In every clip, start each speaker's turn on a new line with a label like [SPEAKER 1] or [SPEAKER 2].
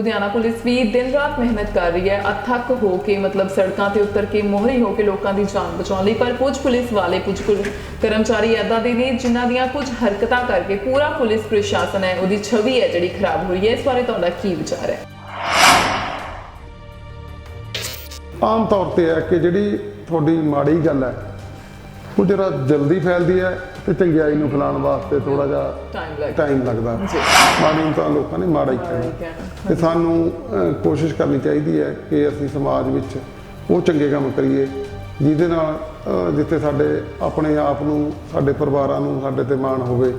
[SPEAKER 1] Ludhiana police ਵੀ ਦਿਨ ਰਾਤ ਮਿਹਨਤ ਕਰ ਰਹੀ ਹੈ। ਅਥੱਕ ਹੋ ਕੇ, ਮਤਲਬ ਸੜਕਾਂ ਤੇ ਉਤਰ ਕੇ, ਮੋਹਰੀ ਹੋ ਕੇ ਲੋਕਾਂ ਦੀ ਜਾਨ ਬਚਾਉਣ ਲਈ। ਪਰ ਕੁਝ ਪੁਲਿਸ ਵਾਲੇ, ਕੁਝ ਕਰਮਚਾਰੀ ਐਦਾਂ ਦੇ ਨੇ ਜਿਨ੍ਹਾਂ ਦੀਆਂ ਕੁਝ ਹਰਕਤਾਂ ਕਰਕੇ ਪੂਰਾ ਪੁਲਿਸ ਪ੍ਰਸ਼ਾਸਨ ਹੈ, ਉਹਦੀ ਛਵੀ ਹੈ ਜਿਹੜੀ ਖਰਾਬ ਹੋ ਹੈ। ਇਸ ਬਾਰੇ ਤੁਹਾਡਾ ਕੀ ਵਿਚਾਰ ਹੈ?
[SPEAKER 2] ਆਮ ਤੌਰ ਤੇ ਹੈ ਕਿ ਜਿਹੜੀ ਤੁਹਾਡੀ ਮਾੜੀ ਗੱਲ ਹੈ ਉਹ ਜਰਾ ਜਲਦੀ ਫੈਲਦੀ ਹੈ ਤੇ ਚੰਗਿਆਈ ਨੂੰ ਫੈਲਾਉਣ ਵਾਸਤੇ ਥੋੜਾ ਜਿਹਾ
[SPEAKER 1] ਟਾਈਮ ਲੱਗਦਾ।
[SPEAKER 2] ਮਾੜੀ ਨੂੰ ਤਾਂ ਲੋਕਾਂ ਨੇ ਮਾੜਾ ਹੀ
[SPEAKER 1] ਮਾੜਾ ਹੀ
[SPEAKER 2] ਕਹਿਣਾ।
[SPEAKER 1] ਕਹਿਣਾ।
[SPEAKER 2] ਤੇ ਸਾਨੂੰ ਕੋਸ਼ਿਸ਼ ਕਰਨੀ ਚਾਹੀਦੀ ਹੈ ਕਿ ਅਸੀਂ ਸਮਾਜ ਵਿੱਚ ਉਹ ਚੰਗੇ ਕੰਮ ਕਰੀਏ ਜਿਹਦੇ ਨਾਲ ਜਿੱਥੇ ਸਾਡੇ ਆਪਣੇ ਆਪ ਨੂੰ ਸਾਡੇ ਪਰਿਵਾਰਾਂ ਨੂੰ ਸਾਡੇ ਤੇ ਮਾਣ ਹੋਵੇ।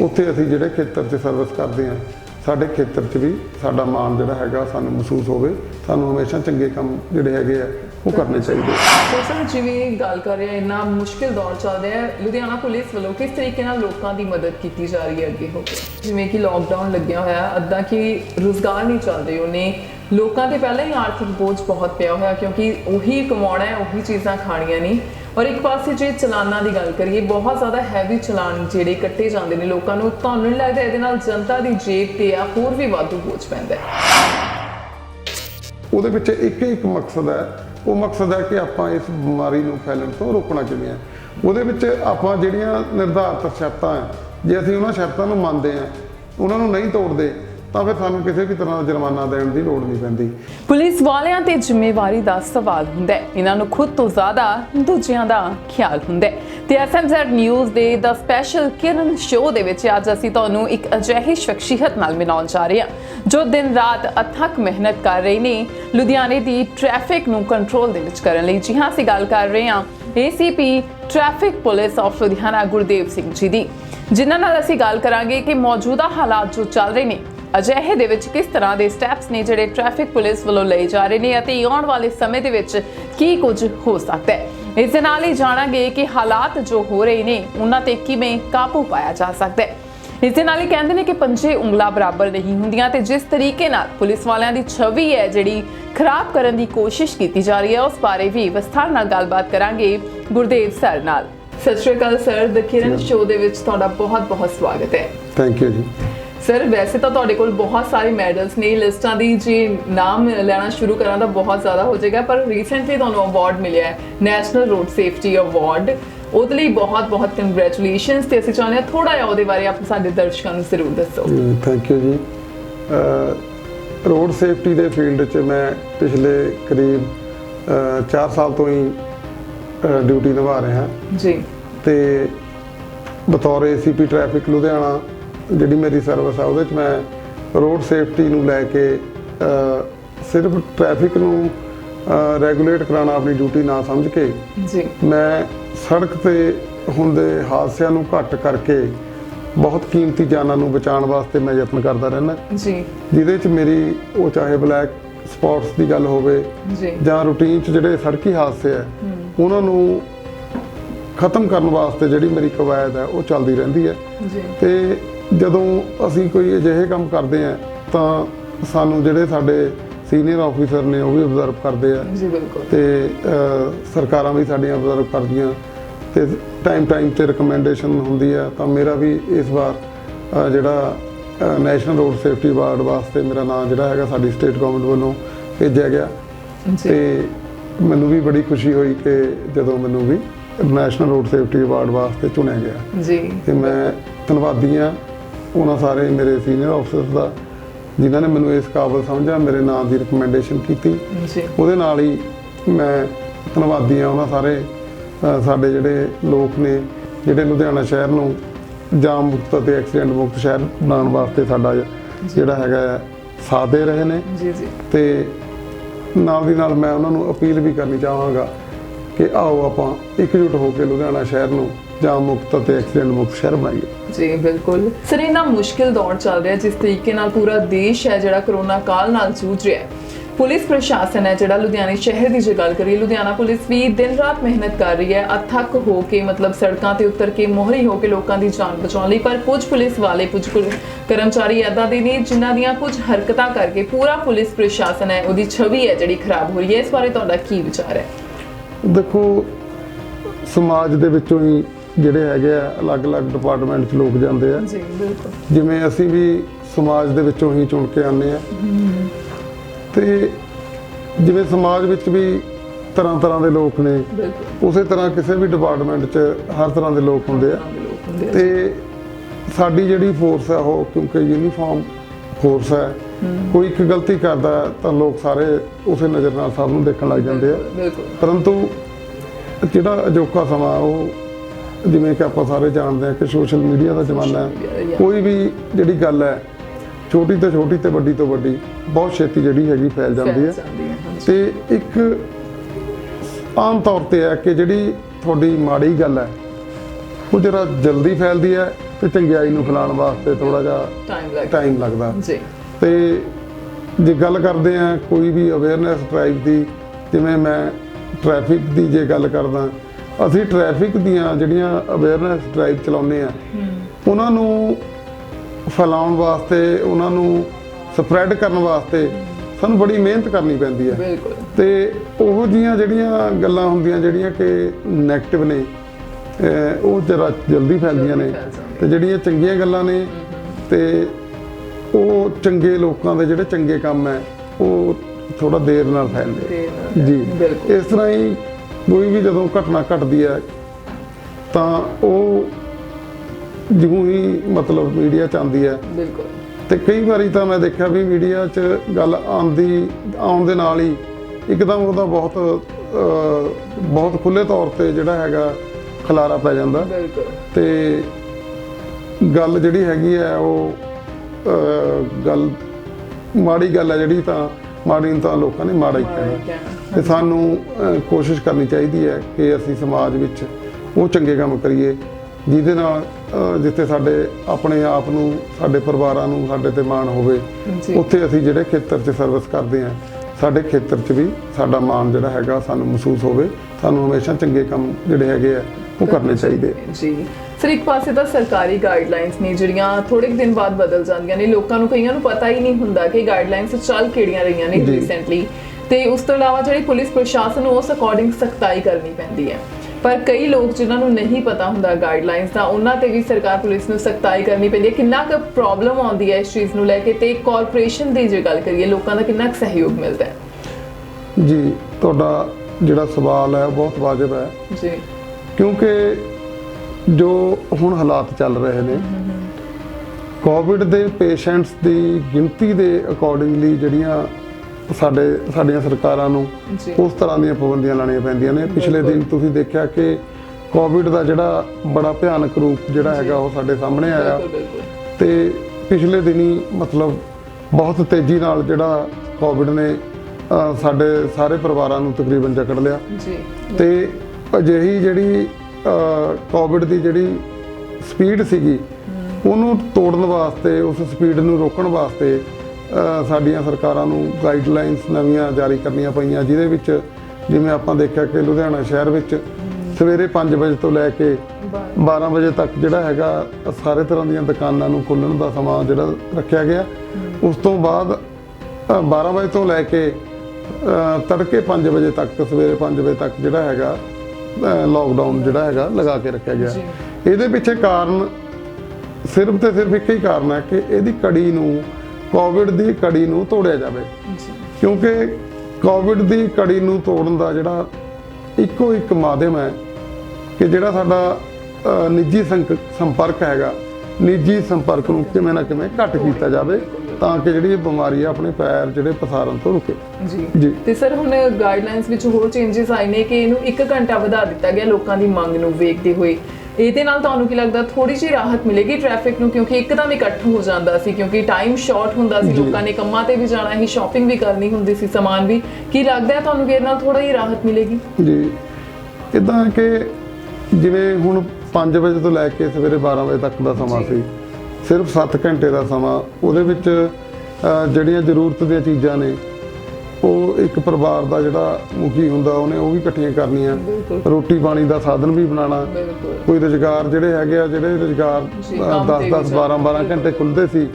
[SPEAKER 2] ਉੱਥੇ ਅਸੀਂ ਜਿਹੜੇ ਖੇਤਰ 'ਚ ਸਰਵਿਸ ਕਰਦੇ ਹਾਂ ਸਾਡੇ ਖੇਤਰ 'ਚ ਵੀ ਸਾਡਾ ਮਾਣ ਜਿਹੜਾ ਹੈਗਾ ਸਾਨੂੰ ਮਹਿਸੂਸ ਹੋਵੇ। ਸਾਨੂੰ ਹਮੇਸ਼ਾ ਚੰਗੇ ਕੰਮ ਜਿਹੜੇ ਹੈਗੇ ਆ ਉਹ ਕਰਨੇ ਚਾਹੀਦੇ।
[SPEAKER 1] ਸੋ ਸਰ ਜਿਵੇਂ ਗੱਲ ਕਰ ਰਹੇ ਇੰਨਾ ਮੁਸ਼ਕਿਲ ਦੌਰ ਚੱਲ ਰਿਹਾ ਹੈ ਲੁਧਿਆਣਾ ਪੁਲਿਸ ਵੱਲੋਂ ਕਿਸ ਤਰੀਕੇ ਨਾਲ ਲੋਕਾਂ ਦੀ ਮਦਦ ਕੀਤੀ ਜਾ ਰਹੀ ਹੈ ਅੱਗੇ ਹੋ ਕੇ? ਜਿਵੇਂ ਕਿ ਲੋਕਡਾਊਨ ਲੱਗਿਆ ਹੋਇਆ ਅੱਦਾਂ ਕਿ ਰੁਜ਼ਗਾਰ ਨਹੀਂ ਚੱਲ ਰਹੇ ਉਹਨੇ। ਲੋਕਾਂ ਤੇ ਪਹਿਲਾਂ ਹੀ ਆਰਥਿਕ ਬੋਝ ਬਹੁਤ ਪਿਆ ਹੋਇਆ ਕਿਉਂਕਿ ਉਹੀ ਕਮਾਉਣਾ ਹੈ ਉਹੀ ਚੀਜ਼ਾਂ ਖਾਣੀਆਂ ਨਹੀਂ ਔਰ ਇੱਕ ਪਾਸੇ ਜੇ ਚਲਾਨਾਂ ਦੀ ਗੱਲ ਕਰੀਏ ਬਹੁਤ ਜ਼ਿਆਦਾ ਹੈਵੀ ਚਲਾਨ ਜਿਹੜੇ ਕੱਟੇ ਜਾਂਦੇ ਨੇ ਲੋਕਾਂ ਨੂੰ ਤੁਹਾਨੂੰ ਨਹੀਂ ਲੱਗਦਾ ਇਹਦੇ ਨਾਲ ਜਨਤਾ ਦੀ ਜੇਬ ਤੇ ਆ ਹੋਰ ਵੀ ਵਾਧੂ ਬੋਝ ਪੈਂਦਾ ਹੈ?
[SPEAKER 2] ਉਹਦੇ ਵਿੱਚ ਇੱਕ ਇੱਕ ਮਕਸਦ ਹੈ ਉਹ ਮਕਸਦ ਹੈ ਕਿ ਆਪਾਂ ਇਸ ਬਿਮਾਰੀ ਨੂੰ ਫੈਲਣ ਤੋਂ ਰੋਕਣਾ ਕਿਵੇਂ ਹੈ? ਉਹਦੇ ਵਿੱਚ ਆਪਾਂ ਜਿਹੜੀਆਂ ਨਿਰਧਾਰਤ ਸ਼ਰਤਾਂ ਹੈ, ਜੇ ਅਸੀਂ ਉਹਨਾਂ ਸ਼ਰਤਾਂ ਨੂੰ ਮੰਨਦੇ ਹਾਂ, ਉਹਨਾਂ ਨੂੰ ਨਹੀਂ ਤੋੜਦੇ ਤਾਂ ਫਿਰ ਸਾਨੂੰ ਕਿਸੇ ਵੀ ਤਰ੍ਹਾਂ ਦਾ ਜੁਰਮਾਨਾ ਦੇਣ ਦੀ ਲੋੜ ਨਹੀਂ ਪੈਂਦੀ।
[SPEAKER 1] ਪੁਲਿਸ ਵਾਲਿਆਂ ਤੇ ਜ਼ਿੰਮੇਵਾਰੀ ਦਾ ਸਵਾਲ ਹੁੰਦਾ ਹੈ। ਇਹਨਾਂ ਨੂੰ ਖੁਦ ਤੋਂ ਜ਼ਿਆਦਾ ਦੂਜਿਆਂ ਦਾ ਖਿਆਲ ਹੁੰਦਾ ਹੈ। ਤੇ ਐਸਐਮਜ਼ੈਡ ਨਿਊਜ਼ ਦੇ ਦਾ ਸਪੈਸ਼ਲ ਕਿਰਨ ਸ਼ੋਅ ਦੇ ਵਿੱਚ ਅੱਜ ਅਸੀਂ ਤੁਹਾਨੂੰ ਇੱਕ ਅਜਿਹੀ ਸ਼ਖਸੀਅਤ ਨਾਲ ਮਿਲਾਉਣ ਜਾ ਰਹੇ ਹਾਂ, ਜੋ ਦਿਨ ਰਾਤ ਅਥੱਕ ਮਿਹਨਤ ਕਰ ਰਹੇ ਨੇ, ਲੁਧਿਆਣੇ ਦੀ ਟ੍ਰੈਫਿਕ ਨੂੰ ਕੰਟਰੋਲ ਦੇ ਵਿੱਚ ਕਰਨ ਲਈ। ਜੀ ਹਾਂ, ਅਸੀਂ ਗੱਲ ਕਰ ਰਹੇ ਹਾਂ ACP traffic police of Ludhiana Gurdev Singh ji ਦੀ, ਜਿਨ੍ਹਾਂ ਨਾਲ ਅਸੀਂ ਗੱਲ ਕਰਾਂਗੇ ਕਿ ਮੌਜੂਦਾ ਹਾਲਾਤ ਜੋ ਚੱਲ ਰਹੇ ਨੇ ਅਜਿਹੇ ਦੇ ਵਿੱਚ ਕਿਸ ਤਰ੍ਹਾਂ ਦੇ ਸਟੈਪਸ ਨੇ ਜਿਹੜੇ ਟ੍ਰੈਫਿਕ ਪੁਲਿਸ ਵੱਲੋਂ ਲਏ ਜਾ ਰਹੇ ਨੇ ਅਤੇ ਆਉਣ ਵਾਲੇ ਸਮੇਂ ਦੇ ਵਿੱਚ ਕੀ ਕੁਝ ਹੋ ਸਕਦਾ ਹੈ? ਇਸ ਦੇ ਨਾਲ ਹੀ ਜਾਣਾਂਗੇ ਕਿ ਹਾਲਾਤ ਜੋ ਹੋ ਰਹੇ ਨੇ ਉਹਨਾਂ ਤੇ ਕਿਵੇਂ ਕਾਬੂ ਪਾਇਆ ਜਾ ਸਕਦਾ ਹੈ। ਇਸ ਦੇ ਨਾਲ ਹੀ ਕਹਿੰਦੇ ਨੇ ਕਿ ਪੰਜੇ ਉਂਗਲਾਂ ਬਰਾਬਰ ਨਹੀਂ ਹੁੰਦੀਆਂ ਤੇ ਜਿਸ ਤਰੀਕੇ ਨਾਲ ਪੁਲਿਸ ਵਾਲਿਆਂ ਦੀ ਛਵੀ ਹੈ ਜਿਹੜੀ ਖਰਾਬ ਕਰਨ ਦੀ ਕੋਸ਼ਿਸ਼ ਕੀਤੀ ਜਾ ਰਹੀ ਹੈ ਉਸ ਬਾਰੇ ਵੀ ਵਿਸਥਾਰ ਨਾਲ ਗੱਲਬਾਤ ਕਰਾਂਗੇ ਗੁਰਦੇਵ ਸਰ ਨਾਲ। ਸਤਿ ਸ਼੍ਰੀ ਅਕਾਲ ਸਰ ਦ ਕਿਰਨ ਸ਼ੋਅ ਦੇ ਵਿੱਚ ਤੁਹਾਡਾ ਬਹੁਤ ਬਹੁਤ ਸਵਾਗਤ ਹੈ।
[SPEAKER 2] ਥੈਂਕ ਯੂ ਜੀ।
[SPEAKER 1] ਸਰ ਵੈਸੇ ਤਾਂ ਤੁਹਾਡੇ ਕੋਲ ਬਹੁਤ ਸਾਰੇ ਮੈਡਲਸ ਨੇ ਲਿਸਟਾਂ ਦੀ ਜੇ ਨਾਮ ਲੈਣਾ ਸ਼ੁਰੂ ਕਰਾਂ ਤਾਂ ਬਹੁਤ ਜ਼ਿਆਦਾ ਹੋ ਜਾਏਗਾ ਪਰ ਰੀਸੈਂਟਲੀ ਤੁਹਾਨੂੰ ਅਵਾਰਡ ਮਿਲਿਆ ਹੈ ਨੈਸ਼ਨਲ ਰੋਡ ਸੇਫਟੀ ਅਵਾਰਡ ਉਹਦੇ ਲਈ ਬਹੁਤ ਬਹੁਤ ਕੰਗ੍ਰੈਚੁਲੇਸ਼ਨਸ ਤੇ ਅਸੀਂ ਚਾਹੁੰਦੇ ਹਾਂ ਥੋੜਾ ਜਿਹਾ ਉਹਦੇ ਬਾਰੇ ਆਪ ਸਾਡੇ ਦਰਸ਼ਕਾਂ ਨੂੰ ਜ਼ਰੂਰ ਦੱਸੋ।
[SPEAKER 2] ਥੈਂਕ ਯੂ ਜੀ। ਰੋਡ ਸੇਫਟੀ ਦੇ ਫੀਲਡ 'ਚ ਮੈਂ ਪਿਛਲੇ ਕਰੀਬ 4 ਸਾਲ ਤੋਂ ਹੀ ਡਿਊਟੀ ਨਿਭਾ ਰਿਹਾ।
[SPEAKER 1] ਜੀ।
[SPEAKER 2] ਤੇ ਬਤੌਰ ਏਸੀਪੀ ਟ੍ਰੈਫਿਕ ਲੁਧਿਆਣਾ ਜਿਹੜੀ ਮੇਰੀ ਸਰਵਿਸ ਆ ਉਹਦੇ 'ਚ ਮੈਂ ਰੋਡ ਸੇਫਟੀ ਨੂੰ ਲੈ ਕੇ ਸਿਰਫ ਟ੍ਰੈਫਿਕ ਨੂੰ ਰੈਗੂਲੇਟ ਕਰਾਉਣਾ ਆਪਣੀ ਡਿਊਟੀ ਨਾ ਸਮਝ ਕੇ
[SPEAKER 1] ਜੀ।
[SPEAKER 2] ਮੈਂ ਸੜਕ ਤੇ ਹੁੰਦੇ ਹਾਦਸਿਆਂ ਨੂੰ ਘੱਟ ਕਰਕੇ ਬਹੁਤ ਕੀਮਤੀ ਜਾਨਾਂ ਨੂੰ ਬਚਾਉਣ ਵਾਸਤੇ ਮੈਂ ਯਤਨ ਕਰਦਾ ਰਹਿੰਦਾ
[SPEAKER 1] ਜੀ।
[SPEAKER 2] ਜਿਹਦੇ 'ਚ ਮੇਰੀ ਉਹ ਚਾਹੇ ਬਲੈਕ ਸਪੌਟਸ ਦੀ ਗੱਲ ਹੋਵੇ
[SPEAKER 1] ਜੀ।
[SPEAKER 2] ਜਾਂ ਰੂਟੀਨ 'ਚ ਜਿਹੜੇ ਸੜਕੀ ਹਾਦਸੇ ਆ ਉਹਨਾਂ ਨੂੰ ਖਤਮ ਕਰਨ ਵਾਸਤੇ ਜਿਹੜੀ ਮੇਰੀ ਕਵਾਇਦ ਹੈ ਉਹ ਚੱਲਦੀ ਰਹਿੰਦੀ ਹੈ।
[SPEAKER 1] ਜੀ।
[SPEAKER 2] ਤੇ ਜਦੋਂ ਅਸੀਂ ਕੋਈ ਅਜਿਹੇ ਕੰਮ ਕਰਦੇ ਆ ਤਾਂ ਸਾਨੂੰ ਜਿਹੜੇ ਸਾਡੇ ਸੀਨੀਅਰ ਆਫੀਸਰ ਨੇ ਉਹ ਵੀ ਅਬਜ਼ਰਵ ਕਰਦੇ ਆ।
[SPEAKER 1] ਜੀ ਬਿਲਕੁਲ।
[SPEAKER 2] ਤੇ ਸਰਕਾਰਾਂ ਵੀ ਸਾਡੀਆਂ ਅਬਜ਼ਰਵ ਕਰਦੀਆਂ। ਤੇ ਟਾਈਮ ਟਾਈਮ ਤੇ ਰეკਮੈਂਡੇਸ਼ਨ ਹੁੰਦੀ ਆ। ਤਾਂ ਮੇਰਾ ਵੀ ਇਸ ਵਾਰ ਜਿਹੜਾ ਨੈਸ਼ਨਲ ਰੋਡ ਸੇਫਟੀ ਅਵਾਰਡ ਵਾਸਤੇ ਮੇਰਾ ਨਾਮ ਜਿਹੜਾ ਹੈਗਾ ਸਾਡੀ ਸਟੇਟ ਗਵਰਨਮੈਂਟ ਵੱਲੋਂ ਭੇਜਿਆ ਗਿਆ। ਤੇ ਮੈਨੂੰ ਵੀ ਬੜੀ ਖੁਸ਼ੀ ਹੋਈ ਕਿ ਜਦੋਂ ਮੈਨੂੰ ਵੀ ਨੈਸ਼ਨਲ ਰੋਡ ਸੇਫਟੀ ਅਵਾਰਡ ਵਾਸਤੇ ਚੁਣਿਆ ਗਿਆ।
[SPEAKER 1] ਜੀ।
[SPEAKER 2] ਤੇ ਮੈਂ ਧੰਨਵਾਦੀ ਹਾਂ ਉਹਨਾਂ ਸਾਰੇ ਮੇਰੇ ਸੀਨੀਅਰ ਅਫਸਰਸ ਦਾ ਜਿਨ੍ਹਾਂ ਨੇ ਮੈਨੂੰ ਇਸ ਕਾਬਲ ਸਮਝਿਆ ਮੇਰੇ ਨਾਮ ਦੀ ਰეკਮੈਂਡੇਸ਼ਨ ਕੀਤੀ। ਉਹਦੇ ਨਾਲ ਹੀ ਮੈਂ ਧੰਨਵਾਦੀ ਹਾਂ ਉਹਨਾਂ ਸਾਰੇ ਸਾਡੇ ਜਿਹੜੇ ਲੋਕ ਨੇ ਜਿਹੜੇ ਲੁਧਿਆਣਾ ਸ਼ਹਿਰ ਨੂੰ ਜਾਮ ਮੁਕਤ ਅਤੇ ਐਕਸੀਡੈਂਟ ਮੁਕਤ ਸ਼ਹਿਰ ਬਣਾਉਣ ਵਾਸਤੇ ਸਾਡਾ ਜਿਹੜਾ ਹੈਗਾ ਸਾਥ ਦੇ ਰਹੇ ਨੇ।
[SPEAKER 1] ਜੀ ਜੀ।
[SPEAKER 2] ਤੇ ਨਾਲ ਦੀ ਨਾਲ ਮੈਂ ਉਹਨਾਂ ਨੂੰ ਅਪੀਲ ਵੀ ਕਰਨੀ ਚਾਹਾਂਗਾ ਕਿ ਆਓ ਆਪਾਂ ਇਕਜੁੱਟ ਹੋ ਕੇ ਲੁਧਿਆਣਾ ਸ਼ਹਿਰ ਨੂੰ ਜਾਮ ਮੁਕਤ ਅਤੇ ਐਕਸੀਡੈਂਟ ਮੁਕਤ ਸ਼ਹਿਰ ਬਣਾਈਏ।
[SPEAKER 1] ਜੀ ਬਿਲਕੁਲ। ਸਰ ਇੰਨਾ ਮੁਸ਼ਕਿਲ ਦੌਰ ਚੱਲ ਰਿਹਾ ਜਿਸ ਤਰੀਕੇ ਨਾਲ ਪੂਰਾ ਦੇਸ਼ ਹੈ ਜਿਹੜਾ ਕਰੋਨਾ ਕਾਲ ਨਾਲ ਜੂਝ ਰਿਹਾ ਹੈ। ਪੁਲਿਸ ਪ੍ਰਸ਼ਾਸਨ ਹੈ ਜਿਹੜਾ ਲੁਧਿਆਣੇ ਸ਼ਹਿਰ ਦੀ ਜੇ ਗੱਲ ਕਰੀਏ ਲੁਧਿਆਣਾ ਪੁਲਿਸ ਵੀ ਦਿਨ ਰਾਤ ਮਿਹਨਤ ਕਰ ਰਹੀ ਹੈ। ਅਥੱਕ ਹੋ ਕੇ ਮਤਲਬ ਸੜਕਾਂ ਤੇ ਉਤਰ ਕੇ ਮੋਹਰੀ ਹੋ ਕੇ ਲੋਕਾਂ ਦੀ ਜਾਨ ਬਚਾਉਣ ਲਈ ਪਰ ਕੁਝ ਪੁਲਿਸ ਵਾਲੇ ਕੁਝ ਕਰਮਚਾਰੀ ਐਦਾਂ ਦੇ ਨੇ ਜਿਨ੍ਹਾਂ ਦੀਆਂ ਕੁਝ ਹਰਕਤਾਂ ਕਰਕੇ ਪੂਰਾ ਪੁਲਿਸ ਪ੍ਰਸ਼ਾਸਨ ਹੈ ਉਹਦੀ ਛਵੀ ਹੈ ਜਿਹੜੀ ਖਰਾਬ ਹੋ ਰਹੀ ਹੈ। ਇਸ ਬਾਰੇ ਤੁਹਾਡਾ ਕੀ ਵਿਚਾਰ ਹੈ?
[SPEAKER 2] ਦੇਖੋ ਸਮਾਜ ਦੇ ਵਿੱਚੋਂ ਹੀ ਜਿਹੜੇ ਹੈਗੇ ਆ ਅਲੱਗ-ਅਲੱਗ ਡਿਪਾਰਟਮੈਂਟ 'ਚ ਲੋਕ ਜਾਂਦੇ ਆ।
[SPEAKER 1] ਜੀ ਬਿਲਕੁਲ।
[SPEAKER 2] ਜਿਵੇਂ ਅਸੀਂ ਵੀ ਸਮਾਜ ਦੇ ਵਿੱਚੋਂ ਹੀ ਚੁਣ ਕੇ ਆਉਂਦੇ ਆ। ਤੇ ਜਿਵੇਂ ਸਮਾਜ ਵਿੱਚ ਵੀ ਤਰ੍ਹਾਂ ਤਰ੍ਹਾਂ ਦੇ ਲੋਕ ਨੇ ਉਸੇ ਤਰ੍ਹਾਂ ਕਿਸੇ ਵੀ ਡਿਪਾਰਟਮੈਂਟ 'ਚ ਹਰ ਤਰ੍ਹਾਂ ਦੇ ਲੋਕ ਹੁੰਦੇ ਆ। ਤੇ ਸਾਡੀ ਜਿਹੜੀ ਫੋਰਸ ਹੈ ਉਹ ਕਿਉਂਕਿ ਯੂਨੀਫਾਰਮ ਫੋਰਸ ਹੈ। ਕੋਈ ਇੱਕ ਗਲਤੀ ਕਰਦਾ ਤਾਂ ਲੋਕ ਸਾਰੇ ਉਸੇ ਨਜ਼ਰ ਨਾਲ ਸਭ ਨੂੰ ਦੇਖਣ ਲੱਗ ਜਾਂਦੇ ਆ। ਪਰੰਤੂ ਜਿਹੜਾ ਅਜੋਕਾ ਸਮਾਂ ਉਹ ਜਿਵੇਂ ਕਿ ਆਪਾਂ ਸਾਰੇ ਜਾਣਦੇ ਹਾਂ ਕਿ ਸੋਸ਼ਲ ਮੀਡੀਆ ਦਾ ਜ਼ਮਾਨਾ ਹੈ. ਕੋਈ ਵੀ ਜਿਹੜੀ ਗੱਲ ਹੈ ਛੋਟੀ ਤੋਂ ਛੋਟੀ ਤੇ ਵੱਡੀ ਤੋਂ ਵੱਡੀ ਬਹੁਤ ਛੇਤੀ ਜਿਹੜੀ ਹੈਗੀ ਫੈਲ ਜਾਂਦੀ ਹੈ। ਤੇ ਇੱਕ ਆਮ ਤੌਰ ਤੇ ਹੈ ਕਿ ਜਿਹੜੀ ਤੁਹਾਡੀ ਮਾੜੀ ਗੱਲ ਹੈ ਉਹ ਜਰਾ ਜਲਦੀ ਫੈਲਦੀ ਹੈ ਤੇ ਚੰਗਿਆਈ ਨੂੰ ਫੈਲਾਉਣ ਵਾਸਤੇ ਥੋੜਾ ਜਿਹਾ
[SPEAKER 1] ਟਾਈਮ
[SPEAKER 2] ਲੱਗਦਾ
[SPEAKER 1] ਜੀ
[SPEAKER 2] ਤੇ ਜੇ ਗੱਲ ਕਰਦੇ ਆ ਕੋਈ ਵੀ ਅਵੇਅਰਨੈਸ ਡਰਾਈਵ ਦੀ ਜਿਵੇਂ ਮੈਂ ਟ੍ਰੈਫਿਕ ਦੀ ਜੇ ਗੱਲ ਕਰਦਾ ਅਸੀਂ ਟ੍ਰੈਫਿਕ ਦੀਆਂ ਜਿਹੜੀਆਂ ਅਵੇਅਰਨੈਸ ਡਰਾਈਵ ਚਲਾਉਂਦੇ ਆ ਉਹਨਾਂ ਨੂੰ ਫੈਲਾਉਣ ਵਾਸਤੇ ਉਹਨਾਂ ਨੂੰ ਸਪਰੈਡ ਕਰਨ ਵਾਸਤੇ ਸਾਨੂੰ ਬੜੀ ਮਿਹਨਤ ਕਰਨੀ ਪੈਂਦੀ ਹੈ। ਤੇ ਉਹੋ ਜੀਆਂ ਜਿਹੜੀਆਂ ਗੱਲਾਂ ਹੁੰਦੀਆਂ ਜਿਹੜੀਆਂ ਕਿ 네ਗੇਟਿਵ ਨੇ ਉਹ ਜਰਾ ਜਲਦੀ ਫੈਲਦੀਆਂ ਨੇ। ਤੇ ਜਿਹੜੀਆਂ ਚੰਗੀਆਂ ਗੱਲਾਂ ਨੇ ਤੇ ਉਹ ਚੰਗੇ ਲੋਕਾਂ ਦੇ ਜਿਹੜੇ ਚੰਗੇ ਕੰਮ ਹੈ ਉਹ ਥੋੜਾ ਦੇਰ ਨਾਲ ਫੈਲਦੇ ਜੀ। ਇਸ ਤਰ੍ਹਾਂ ਹੀ ਕੋਈ ਵੀ ਜਦੋਂ ਘਟਨਾ ਘਟਦੀ ਹੈ ਤਾਂ ਉਹ ਜਿਉਂ ਹੀ ਮਤਲਬ ਮੀਡੀਆ ਚ ਆਉਂਦੀ ਹੈ।
[SPEAKER 1] ਬਿਲਕੁਲ।
[SPEAKER 2] ਤੇ ਕਈ ਵਾਰੀ ਤਾਂ ਮੈਂ ਦੇਖਿਆ ਵੀ ਮੀਡੀਆ 'ਚ ਗੱਲ ਆਉਂਦੀ ਆਉਣ ਦੇ ਨਾਲ ਹੀ ਇੱਕਦਮ ਉਹਦਾ ਬਹੁਤ ਬਹੁਤ ਖੁੱਲੇ ਤੌਰ ਤੇ ਜਿਹੜਾ ਹੈਗਾ ਖਲਾਰਾ ਪੈ ਜਾਂਦਾ।
[SPEAKER 1] ਬਿਲਕੁਲ।
[SPEAKER 2] ਤੇ ਗੱਲ ਜਿਹੜੀ ਹੈਗੀ ਹੈ ਉਹ ਗੱਲ ਮਾੜੀ ਗੱਲ ਹੈ ਜਿਹੜੀ ਤਾਂ ਮਾੜੀ ਨੂੰ ਤਾਂ ਲੋਕਾਂ ਨੇ ਮਾੜਾ ਹੀ ਕਹਿਣਾ। ਤੇ ਸਾਨੂੰ ਕੋਸ਼ਿਸ਼ ਕਰਨੀ ਚਾਹੀਦੀ ਹੈ ਕਿ ਅਸੀਂ ਸਮਾਜ ਵਿੱਚ ਉਹ ਚੰਗੇ ਕੰਮ ਕਰੀਏ ਜਿਹਦੇ ਨਾਲ ਜਿੱਥੇ ਸਾਡੇ ਆਪਣੇ ਆਪ ਨੂੰ ਸਾਡੇ ਪਰਿਵਾਰਾਂ ਨੂੰ ਸਾਡੇ ਤੇ ਮਾਣ ਹੋਵੇ ਉੱਥੇ ਅਸੀਂ ਜਿਹੜੇ ਖੇਤਰ 'ਚ ਸਰਵਿਸ ਕਰਦੇ ਹਾਂ ਸਾਡੇ ਖੇਤਰ 'ਚ ਵੀ ਸਾਡਾ ਮਾਣ ਜਿਹੜਾ ਹੈਗਾ ਸਾਨੂੰ ਮਹਿਸੂਸ ਹੋਵੇ ਸਾਨੂੰ ਹਮੇਸ਼ਾ ਚੰਗੇ ਕੰਮ ਜਿਹੜੇ ਹੈਗੇ ਆ ਉਹ ਕਰਨੇ ਚਾਹੀਦੇ।
[SPEAKER 1] ਜੀ। ਸਰ ਇੱਕ ਪਾਸੇ ਤਾਂ ਸਰਕਾਰੀ ਗਾਈਡਲਾਈਨਸ ਨੇ ਜਿਹੜੀਆਂ ਥੋੜੇ ਦਿਨ ਬਾਅਦ ਬਦਲ ਜਾਂਦੀਆਂ ਨੇ ਲੋਕਾਂ ਨੂੰ ਕਈਆਂ ਨੂੰ ਪਤਾ ਹੀ ਨਹੀਂ ਹੁੰਦਾ ਕਿ ਗਾਈਡਲਾਈਨਸ ਚੱਲ ਕਿਹੜੀਆਂ ਰਹੀਆਂ ਨੇ। ਰੀਸੈਂਟਲੀ ਤੇ ਉਸ ਤੋਂ ਇਲਾਵਾ ਜਿਹੜੀ ਪੁਲਿਸ ਪ੍ਰਸ਼ਾਸਨ ਨੂੰ ਉਸ ਅਕੋਰਡਿੰਗ ਸਖਤਾਈ ਕਰਨੀ ਪੈਂਦੀ ਹੈ। ਪਰ ਕਈ ਲੋਕ ਜਿਨ੍ਹਾਂ ਨੂੰ ਨਹੀਂ ਪਤਾ ਹੁੰਦਾ ਗਾਈਡਲਾਈਨਸ ਦਾ ਉਹਨਾਂ ਤੇ ਵੀ ਸਰਕਾਰ ਪੁਲਿਸ ਨੂੰ ਸਖਤਾਈ ਕਰਨੀ ਪੈਂਦੀ ਹੈ। ਕਿੰਨਾ ਕੁ ਪ੍ਰੋਬਲਮ ਆਉਂਦੀ ਹੈ ਇਸ ਚੀਜ਼ ਨੂੰ ਲੈ ਕੇ ਤੇ ਕਾਰਪੋਰੇਸ਼ਨ ਦੀ ਜੇ ਗੱਲ ਕਰੀਏ ਲੋਕਾਂ ਦਾ ਕਿੰਨਾ ਕੁ ਸਹਿਯੋਗ ਮਿਲਦਾ ਹੈ?
[SPEAKER 2] ਜੀ ਤੁਹਾਡਾ ਜਿਹੜਾ ਸਵਾਲ ਹੈ ਉਹ ਬਹੁਤ ਵਾਜਬ ਹੈ।
[SPEAKER 1] ਜੀ।
[SPEAKER 2] ਕਿਉਂਕਿ ਜੋ ਹੁਣ ਹਾਲਾਤ ਚੱਲ ਰਹੇ ਨੇ ਕੋਵਿਡ ਦੇ ਪੇਸ਼ੈਂਟਸ ਦੀ ਗਿਣਤੀ ਦੇ ਅਕੋਰਡਿੰਗਲੀ ਜਿਹੜੀਆਂ ਸਾਡੇ ਸਾਡੀਆਂ ਸਰਕਾਰਾਂ ਨੂੰ ਉਸ ਤਰ੍ਹਾਂ ਦੀਆਂ ਪਾਬੰਦੀਆਂ ਲਾਣੀਆਂ ਪੈਂਦੀਆਂ ਨੇ। ਪਿਛਲੇ ਦਿਨ ਤੁਸੀਂ ਦੇਖਿਆ ਕਿ ਕੋਵਿਡ ਦਾ ਜਿਹੜਾ ਬੜਾ ਭਿਆਨਕ ਰੂਪ ਜਿਹੜਾ ਹੈਗਾ ਉਹ ਸਾਡੇ ਸਾਹਮਣੇ ਆਇਆ। ਤੇ ਪਿਛਲੇ ਦਿਨੀ ਮਤਲਬ ਬਹੁਤ ਤੇਜ਼ੀ ਨਾਲ ਜਿਹੜਾ ਕੋਵਿਡ ਨੇ ਸਾਡੇ ਸਾਰੇ ਪਰਿਵਾਰਾਂ ਨੂੰ ਤਕਰੀਬਨ ਜਕੜ ਲਿਆ।
[SPEAKER 1] ਜੀ।
[SPEAKER 2] ਤੇ ਅਜਿਹੀ ਜਿਹੜੀ ਕੋਵਿਡ ਦੀ ਜਿਹੜੀ ਸਪੀਡ ਸੀਗੀ ਉਹਨੂੰ ਤੋੜਨ ਵਾਸਤੇ ਉਸ ਸਪੀਡ ਨੂੰ ਰੋਕਣ ਵਾਸਤੇ ਸਾਡੀਆਂ ਸਰਕਾਰਾਂ ਨੂੰ ਗਾਈਡਲਾਈਨਸ ਨਵੀਆਂ ਜਾਰੀ ਕਰਨੀਆਂ ਪਈਆਂ ਜਿਹਦੇ ਵਿੱਚ ਜਿਵੇਂ ਆਪਾਂ ਦੇਖਿਆ ਕਿ ਲੁਧਿਆਣਾ ਸ਼ਹਿਰ ਵਿੱਚ ਸਵੇਰੇ 5 ਵਜੇ ਤੋਂ ਲੈ ਕੇ 12 ਵਜੇ ਤੱਕ ਜਿਹੜਾ ਹੈਗਾ ਸਾਰੇ ਤਰ੍ਹਾਂ ਦੀਆਂ ਦੁਕਾਨਾਂ ਨੂੰ ਖੋਲ੍ਹਣ ਦਾ ਸਮਾਂ ਜਿਹੜਾ ਰੱਖਿਆ ਗਿਆ ਉਸ ਤੋਂ ਬਾਅਦ ਅ, 12 ਵਜੇ ਤੋਂ ਲੈ ਕੇ ਤੜਕੇ 5 ਵਜੇ ਤੱਕ ਸਵੇਰੇ 5 ਵਜੇ ਤੱਕ ਜਿਹੜਾ ਹੈਗਾ ਲਾਕਡਾਊਨ ਜਿਹੜਾ ਹੈਗਾ ਲਗਾ ਕੇ ਰੱਖਿਆ ਗਿਆ। ਇਹਦੇ ਪਿੱਛੇ ਕਾਰਨ ਸਿਰਫ ਤੇ ਸਿਰਫ ਇੱਕ ਹੀ ਕਾਰਨ ਹੈ ਕਿ ਇਹਦੀ ਕੜੀ ਨੂੰ ਕੋਵਿਡ ਦੀ ਕੜੀ ਨੂੰ ਤੋੜਿਆ ਜਾਵੇ। ਕਿਉਂਕਿ ਕੋਵਿਡ ਦੀ ਕੜੀ ਨੂੰ ਤੋੜਨ ਦਾ ਜਿਹੜਾ ਇੱਕੋ ਇੱਕ ਮਾਧਿਅਮ ਹੈ ਕਿ ਜਿਹੜਾ ਸਾਡਾ ਨਿੱਜੀ ਸੰਪਰਕ ਹੈਗਾ ਨਿੱਜੀ ਸੰਪਰਕ ਨੂੰ ਕਿਵੇਂ ਨਾ ਕਿਵੇਂ ਘੱਟ ਕੀਤਾ ਜਾਵੇ ਤਾਂ ਕਿ ਜਿਹੜੀ ਇਹ ਬਿਮਾਰੀ ਆ ਆਪਣੇ ਪੈਰ ਜਿਹੜੇ ਪਸਾਰਨ ਤੋਂ ਰੁਕੇ।
[SPEAKER 1] ਜੀ। ਤੇ ਸਰ ਹੁਣ ਗਾਈਡਲਾਈਨਸ ਵਿੱਚ ਹੋਰ ਚੇਂਜਸ ਆਏ ਨੇ ਕਿ ਇਹਨੂੰ 1 ਘੰਟਾ ਵਧਾ ਦਿੱਤਾ ਗਿਆ ਲੋਕਾਂ ਦੀ ਮੰਗ ਨੂੰ ਵੇਖਦੇ ਹੋਏ। ਇਹਦੇ ਨਾਲ ਤੁਹਾਨੂੰ ਕੀ ਲੱਗਦਾ ਥੋੜੀ ਜਿਹੀ ਰਾਹਤ ਮਿਲੇਗੀ ਟ੍ਰੈਫਿਕ ਨੂੰ ਕਿਉਂਕਿ ਇੱਕਦਮ ਇਕੱਠ ਹੋ ਜਾਂਦਾ ਸੀ ਕਿਉਂਕਿ ਟਾਈਮ ਸ਼ਾਰਟ ਹੁੰਦਾ ਸੀ
[SPEAKER 2] ਜੀ।
[SPEAKER 1] ਲੋਕਾਂ ਨੇ ਕੰਮਾਂ ਤੇ ਵੀ ਜਾਣਾ ਸੀ ਸ਼ਾਪਿੰਗ ਵੀ ਕਰਨੀ ਹੁੰਦੀ ਸੀ ਸਮਾਨ ਵੀ ਕੀ ਲੱਗਦਾ ਹੈ ਤੁਹਾਨੂੰ ਕਿ ਇਹਦੇ ਨਾਲ ਥੋੜਾ ਜਿਹੀ ਰਾਹਤ ਮਿਲੇਗੀ
[SPEAKER 2] ਜੀ ਇਦਾਂ ਕਿ ਜਿਵੇਂ ਹੁਣ 5 ਵਜੇ ਤੋਂ ਲੈ ਕੇ ਸਵੇਰੇ 12 ਵਜੇ ਤੱਕ ਦਾ ਸਮਾਂ
[SPEAKER 1] ਜੀ।
[SPEAKER 2] ਸੀ ਸਿਰਫ 7 ਘੰਟੇ ਦਾ ਸਮਾਂ ਉਹਦੇ ਵਿੱਚ ਜਿਹੜੀਆਂ ਜ਼ਰੂਰਤ ਦੀਆਂ ਚੀਜ਼ਾਂ ਨੇ ਉਹ ਇੱਕ ਪਰਿਵਾਰ ਦਾ ਜਿਹੜਾ ਮੁਖੀ ਹੁੰਦਾ ਉਹਨੇ ਉਹ ਵੀ ਇਕੱਠੀਆਂ ਕਰਨੀਆਂ। ਰੋਟੀ ਪਾਣੀ ਦਾ ਸਾਧਨ ਵੀ ਬਣਾਉਣਾ। ਕੋਈ ਰੁਜ਼ਗਾਰ ਜਿਹੜੇ ਹੈਗੇ ਆ ਜਿਹੜੇ ਰੁਜ਼ਗਾਰ
[SPEAKER 1] ਜੀ, ਕੰਮ
[SPEAKER 2] 10
[SPEAKER 1] ਤੇ
[SPEAKER 2] 10
[SPEAKER 1] ਵੀ
[SPEAKER 2] 12 12 ਘੰਟੇ ਖੁੱਲਦੇ ਸੀ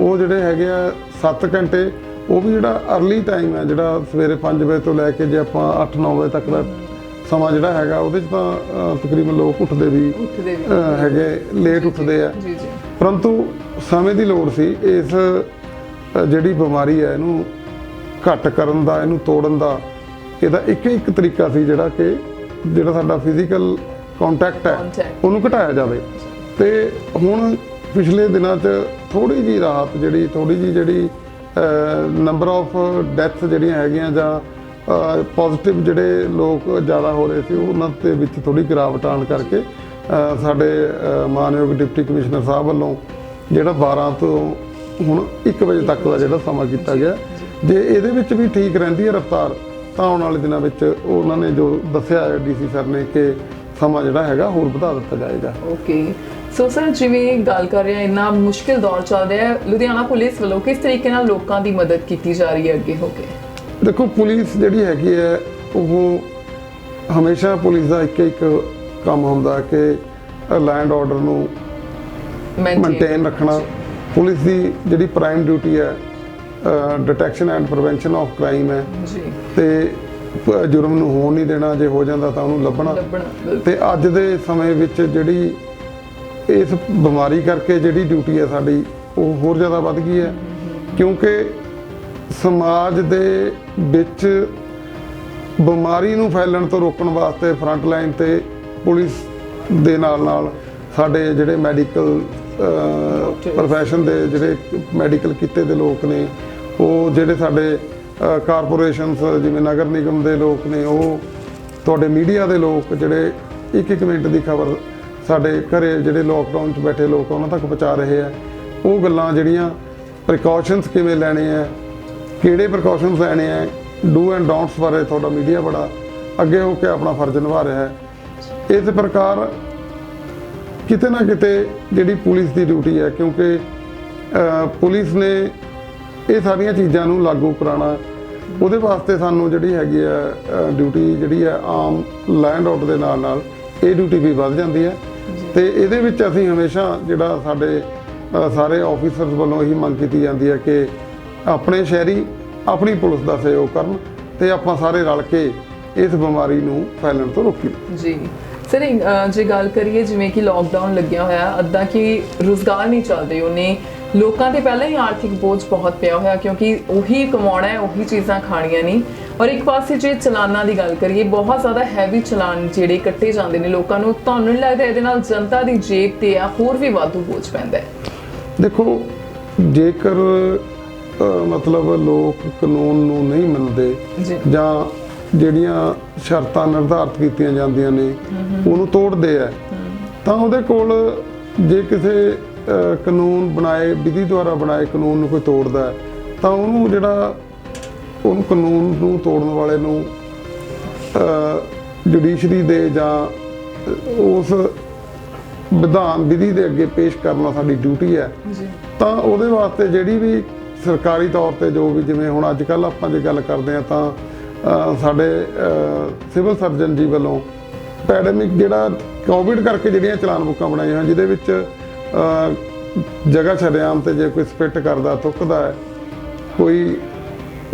[SPEAKER 2] ਉਹ ਜਿਹੜੇ ਹੈਗੇ ਆ 7 ਘੰਟੇ ਉਹ ਵੀ ਜਿਹੜਾ ਅਰਲੀ ਟਾਈਮ ਹੈ ਜਿਹੜਾ ਸਵੇਰੇ 5 ਵਜੇ ਤੋਂ ਲੈ ਕੇ ਜੇ ਆਪਾਂ 8 9 ਵਜੇ ਤੱਕ ਦਾ ਸਮਾਂ ਜਿਹੜਾ ਹੈਗਾ ਉਹਦੇ 'ਚ ਤਾਂ ਤਕਰੀਬਨ ਲੋਕ ਉੱਠਦੇ ਵੀ ਹੈਗੇ ਲੇਟ ਉੱਠਦੇ ਆ। ਪਰੰਤੂ ਸਮੇਂ ਦੀ ਲੋੜ ਸੀ ਇਸ ਜਿਹੜੀ ਬਿਮਾਰੀ ਹੈ ਇਹਨੂੰ ਘੱਟ ਕਰਨ ਦਾ ਇਹਨੂੰ ਤੋੜਨ ਦਾ ਇਹਦਾ ਇੱਕ ਇੱਕ ਤਰੀਕਾ ਸੀ ਜਿਹੜਾ ਕਿ ਜਿਹੜਾ ਸਾਡਾ ਫਿਜ਼ੀਕਲ ਕੰਟੈਕਟ ਹੈ. ਉਹਨੂੰ ਘਟਾਇਆ ਜਾਵੇ ਤੇ ਹੁਣ ਪਿਛਲੇ ਦਿਨਾਂ 'ਚ ਥੋੜੀ ਜੀ ਰਾਹਤ ਜਿਹੜੀ ਥੋੜੀ ਜੀ ਜਿਹੜੀ ਨੰਬਰ ਆਫ ਡੈਥ ਜਿਹੜੀਆਂ ਹੈਗੀਆਂ ਜਾਂ ਪੋਜ਼ਿਟਿਵ ਜਿਹੜੇ ਲੋਕ ਜ਼ਿਆਦਾ ਹੋ ਰਹੇ ਸੀ ਉਹਨਾਂ ਦੇ ਵਿੱਚ ਥੋੜੀ ਗਿਰਾਵਟ ਆਉਣ ਕਰਕੇ ਸਾਡੇ ਮਾਨਯੋਗ ਡਿਪਟੀ ਕਮਿਸ਼ਨਰ ਸਾਹਿਬ ਵੱਲੋਂ ਜਿਹੜਾ 12 ਤੋਂ ਹੁਣ 1 ਵਜੇ ਤੱਕ ਦਾ ਜਿਹੜਾ ਸਮਾਂ ਕੀਤਾ ਗਿਆ ਜੇ ਇਹਦੇ ਵਿੱਚ ਵੀ ਠੀਕ ਰਹਿੰਦੀ ਹੈ ਰਫ਼ਤਾਰ ਤਾਂ ਆਉਣ ਵਾਲੇ ਦਿਨਾਂ ਵਿੱਚ ਉਹਨਾਂ ਨੇ ਜੋ ਦੱਸਿਆ ਹੈ ਡੀਸੀ ਸਰ ਨੇ ਕਿ ਸਮਾਂ ਜਿਹੜਾ ਹੈਗਾ ਹੋਰ ਵਧਾ ਦਿੱਤਾ ਜਾਏਗਾ।
[SPEAKER 1] ਓਕੇ। ਸੋ ਸਰ ਜਿਵੇਂ ਗੱਲ ਕਰ ਰਹੇ ਇੰਨਾ ਮੁਸ਼ਕਿਲ ਦੌਰ ਚੱਲ ਰਿਹਾ ਹੈ ਲੁਧਿਆਣਾ ਪੁਲਿਸ ਵੱਲੋਂ ਕਿਸ ਤਰੀਕੇ ਨਾਲ ਲੋਕਾਂ ਦੀ ਮਦਦ ਕੀਤੀ ਜਾ ਰਹੀ ਹੈ ਅੱਗੇ ਹੋ ਕੇ?
[SPEAKER 2] ਦੇਖੋ ਪੁਲਿਸ ਜਿਹੜੀ ਹੈਗੀ ਹੈ ਉਹ ਹਮੇਸ਼ਾ ਪੁਲਿਸ ਦਾ ਇੱਕ ਇੱਕ ਕੰਮ ਹੁੰਦਾ ਕਿ ਲੈਂਡ ਆਰਡਰ ਨੂੰ ਮੇਨਟੇਨ ਰੱਖਣਾ। ਪੁਲਿਸ ਦੀ ਜਿਹੜੀ ਪ੍ਰਾਈਮ ਡਿਊਟੀ ਹੈ detection and prevention of crime ਹੈ।
[SPEAKER 1] ਜੀ।
[SPEAKER 2] ਤੇ ਜੁਰਮ ਨੂੰ ਹੋਣ ਨਹੀਂ ਦੇਣਾ ਜੇ ਹੋ ਜਾਂਦਾ ਤਾਂ ਉਹਨੂੰ ਲੱਭਣਾ। ਤੇ ਅੱਜ ਦੇ ਸਮੇਂ ਵਿੱਚ ਜਿਹੜੀ ਇਸ ਬਿਮਾਰੀ ਕਰਕੇ ਜਿਹੜੀ ਡਿਊਟੀ ਹੈ ਸਾਡੀ ਉਹ ਹੋਰ ਜ਼ਿਆਦਾ ਵੱਧ ਗਈ ਹੈ। ਕਿਉਂਕਿ ਸਮਾਜ ਦੇ ਵਿੱਚ ਬਿਮਾਰੀ ਨੂੰ ਫੈਲਣ ਤੋਂ ਰੋਕਣ ਵਾਸਤੇ ਫਰੰਟ ਲਾਈਨ ਤੇ ਪੁਲਿਸ ਦੇ ਨਾਲ ਨਾਲ ਸਾਡੇ ਜਿਹੜੇ ਮੈਡੀਕਲ ਪ੍ਰੋਫੈਸ਼ਨ ਦੇ ਜਿਹੜੇ ਮੈਡੀਕਲ ਕਿੱਤੇ ਦੇ ਲੋਕ ਨੇ ਉਹ ਜਿਹੜੇ ਸਾਡੇ ਕਾਰਪੋਰੇਸ਼ਨਸ ਜਿਵੇਂ ਨਗਰ ਨਿਗਮ ਦੇ ਲੋਕ ਨੇ, ਉਹ ਤੁਹਾਡੇ ਮੀਡੀਆ ਦੇ ਲੋਕ ਜਿਹੜੇ ਇੱਕ ਇੱਕ ਮਿੰਟ ਦੀ ਖਬਰ ਸਾਡੇ ਘਰੇ ਜਿਹੜੇ ਲੋਕਡਾਊਨ 'ਚ ਬੈਠੇ ਲੋਕ ਉਹਨਾਂ ਤੱਕ ਪਹੁੰਚਾ ਰਹੇ ਆ। ਉਹ ਗੱਲਾਂ ਜਿਹੜੀਆਂ ਪ੍ਰੀਕਾਸ਼ਨਸ ਕਿਵੇਂ ਲੈਣੇ ਆ, ਕਿਹੜੇ ਪ੍ਰੀਕਾਸ਼ਨਸ ਲੈਣੇ ਆ ਡੂ ਐਂਡ ਡੋਂਟਸ ਬਾਰੇ ਤੁਹਾਡਾ ਮੀਡੀਆ ਬੜਾ ਅੱਗੇ ਹੋ ਕੇ ਆਪਣਾ ਫਰਜ਼ ਨਿਭਾ ਰਿਹਾ ਹੈ। ਇਸ ਪ੍ਰਕਾਰ ਕਿਤੇ ਨਾ ਕਿਤੇ ਜਿਹੜੀ ਪੁਲਿਸ ਦੀ ਡਿਊਟੀ ਹੈ, ਕਿਉਂਕਿ ਪੁਲਿਸ ਨੇ ਇਹ ਸਾਰੀਆਂ ਚੀਜ਼ਾਂ ਨੂੰ ਲਾਗੂ ਕਰਾਉਣਾ ਉਹਦੇ ਵਾਸਤੇ ਸਾਨੂੰ ਜਿਹੜੀ ਹੈਗੀ ਹੈ ਡਿਊਟੀ ਜਿਹੜੀ ਹੈ ਆਮ ਲੈਂਡ ਆਊਟ ਦੇ ਨਾਲ ਨਾਲ ਇਹ ਡਿਊਟੀ ਵੀ ਵੱਧ ਜਾਂਦੀ ਹੈ। ਤੇ ਇਹਦੇ ਵਿੱਚ ਅਸੀਂ ਹਮੇਸ਼ਾ ਜਿਹੜਾ ਸਾਡੇ ਸਾਰੇ ਆਫੀਸਰਸ ਵੱਲੋਂ ਇਹੀ ਮੰਗ ਕੀਤੀ ਜਾਂਦੀ ਹੈ ਕਿ ਆਪਣੇ ਸ਼ਹਿਰੀ ਆਪਣੀ ਪੁਲਿਸ ਦਾ ਸਹਿਯੋਗ ਕਰਨ ਤੇ ਆਪਾਂ ਸਾਰੇ ਰਲ ਕੇ ਇਸ ਬਿਮਾਰੀ ਨੂੰ ਫੈਲਣ ਤੋਂ ਰੋਕੀਏ।
[SPEAKER 1] ਜੀ। ਸਰ ਜੇ ਗੱਲ ਕਰੀਏ ਜਿਵੇਂ ਕਿ ਲੋਕਡਾਊਨ ਲੱਗਿਆ ਹੋਇਆ ਅੱਦਾ ਕਿ ਰੁਜ਼ਗਾਰ ਨਹੀਂ ਚੱਲਦੇ ਉਹਨੇ ਲੋਕਾਂ ਤੇ ਪਹਿਲਾਂ ਹੀ ਆਰਥਿਕ ਬੋਝ ਬਹੁਤ ਪਿਆ ਹੋਇਆ ਕਿਉਂਕਿ ਉਹੀ ਕਮਾਉਣਾ ਹੈ ਉਹੀ ਚੀਜ਼ਾਂ ਖਾਣੀਆਂ ਨਹੀਂ ਔਰ ਇੱਕ ਪਾਸੇ ਜੇ ਚਲਾਨਾਂ ਦੀ ਗੱਲ ਕਰੀਏ ਬਹੁਤ ਜ਼ਿਆਦਾ ਹੈਵੀ ਚਲਾਨ ਜਿਹੜੇ ਕੱਟੇ ਜਾਂਦੇ ਨੇ ਲੋਕਾਂ ਨੂੰ ਤੁਹਾਨੂੰ ਨਹੀਂ ਲੱਗਦਾ ਇਹਦੇ ਨਾਲ ਜਨਤਾ ਦੀ ਜੇਬ ਤੇ ਆ ਹੋਰ ਵੀ ਵਾਧੂ ਬੋਝ ਪੈਂਦਾ ਹੈ?
[SPEAKER 2] ਦੇਖੋ ਜੇਕਰ ਮਤਲਬ ਲੋਕ ਕਾਨੂੰਨ ਨੂੰ ਨਹੀਂ ਮੰਨਦੇ
[SPEAKER 1] ਜੀ।
[SPEAKER 2] ਜਿਹੜੀਆਂ ਸ਼ਰਤਾਂ ਨਿਰਧਾਰਤ ਕੀਤੀਆਂ ਜਾਂਦੀਆਂ ਨੇ ਉਹਨੂੰ ਤੋੜਦੇ ਆ। ਤਾਂ ਉਹਦੇ ਕੋਲ ਜੇ ਕਿਸੇ ਕਾਨੂੰਨ ਬਣਾਏ ਵਿਧੀ ਦੁਆਰਾ ਬਣਾਏ ਕਾਨੂੰਨ ਨੂੰ ਕੋਈ ਤੋੜਦਾ ਤਾਂ ਉਹਨੂੰ ਜਿਹੜਾ ਉਹਨੂੰ ਕਾਨੂੰਨ ਨੂੰ ਤੋੜਨ ਵਾਲੇ ਨੂੰ ਜੁਡੀਸ਼ਰੀ ਦੇ ਜਾਂ ਉਸ ਵਿਧਾਨ ਵਿਧੀ ਦੇ ਅੱਗੇ ਪੇਸ਼ ਕਰਨਾ ਸਾਡੀ ਡਿਊਟੀ ਹੈ। ਤਾਂ ਉਹਦੇ ਵਾਸਤੇ ਜਿਹੜੀ ਵੀ ਸਰਕਾਰੀ ਤੌਰ ਤੇ ਜੋ ਵੀ ਜਿਵੇਂ ਹੁਣ ਅੱਜ ਕੱਲ ਆਪਾਂ ਜੇ ਗੱਲ ਕਰਦੇ ਆ ਤਾਂ ਸਾਡੇ ਸਿਵਲ ਸਰਜਨ ਜੀ ਵੱਲੋਂ ਪੈਂਡੈਮਿਕ ਜਿਹੜਾ ਕੋਵਿਡ ਕਰਕੇ ਜਿਹੜੀਆਂ ਚਲਾਨ ਬੁੱਕਾਂ ਬਣਾਈਆਂ ਹੋਈਆਂ ਜਿਹਦੇ ਵਿੱਚ ਜਗ੍ਹਾ ਛੜਿਆਮ ਤੇ ਜੇ ਕੋਈ ਸਪਿੱਟ ਕਰਦਾ ਥੁੱਕਦਾ ਹੈ ਕੋਈ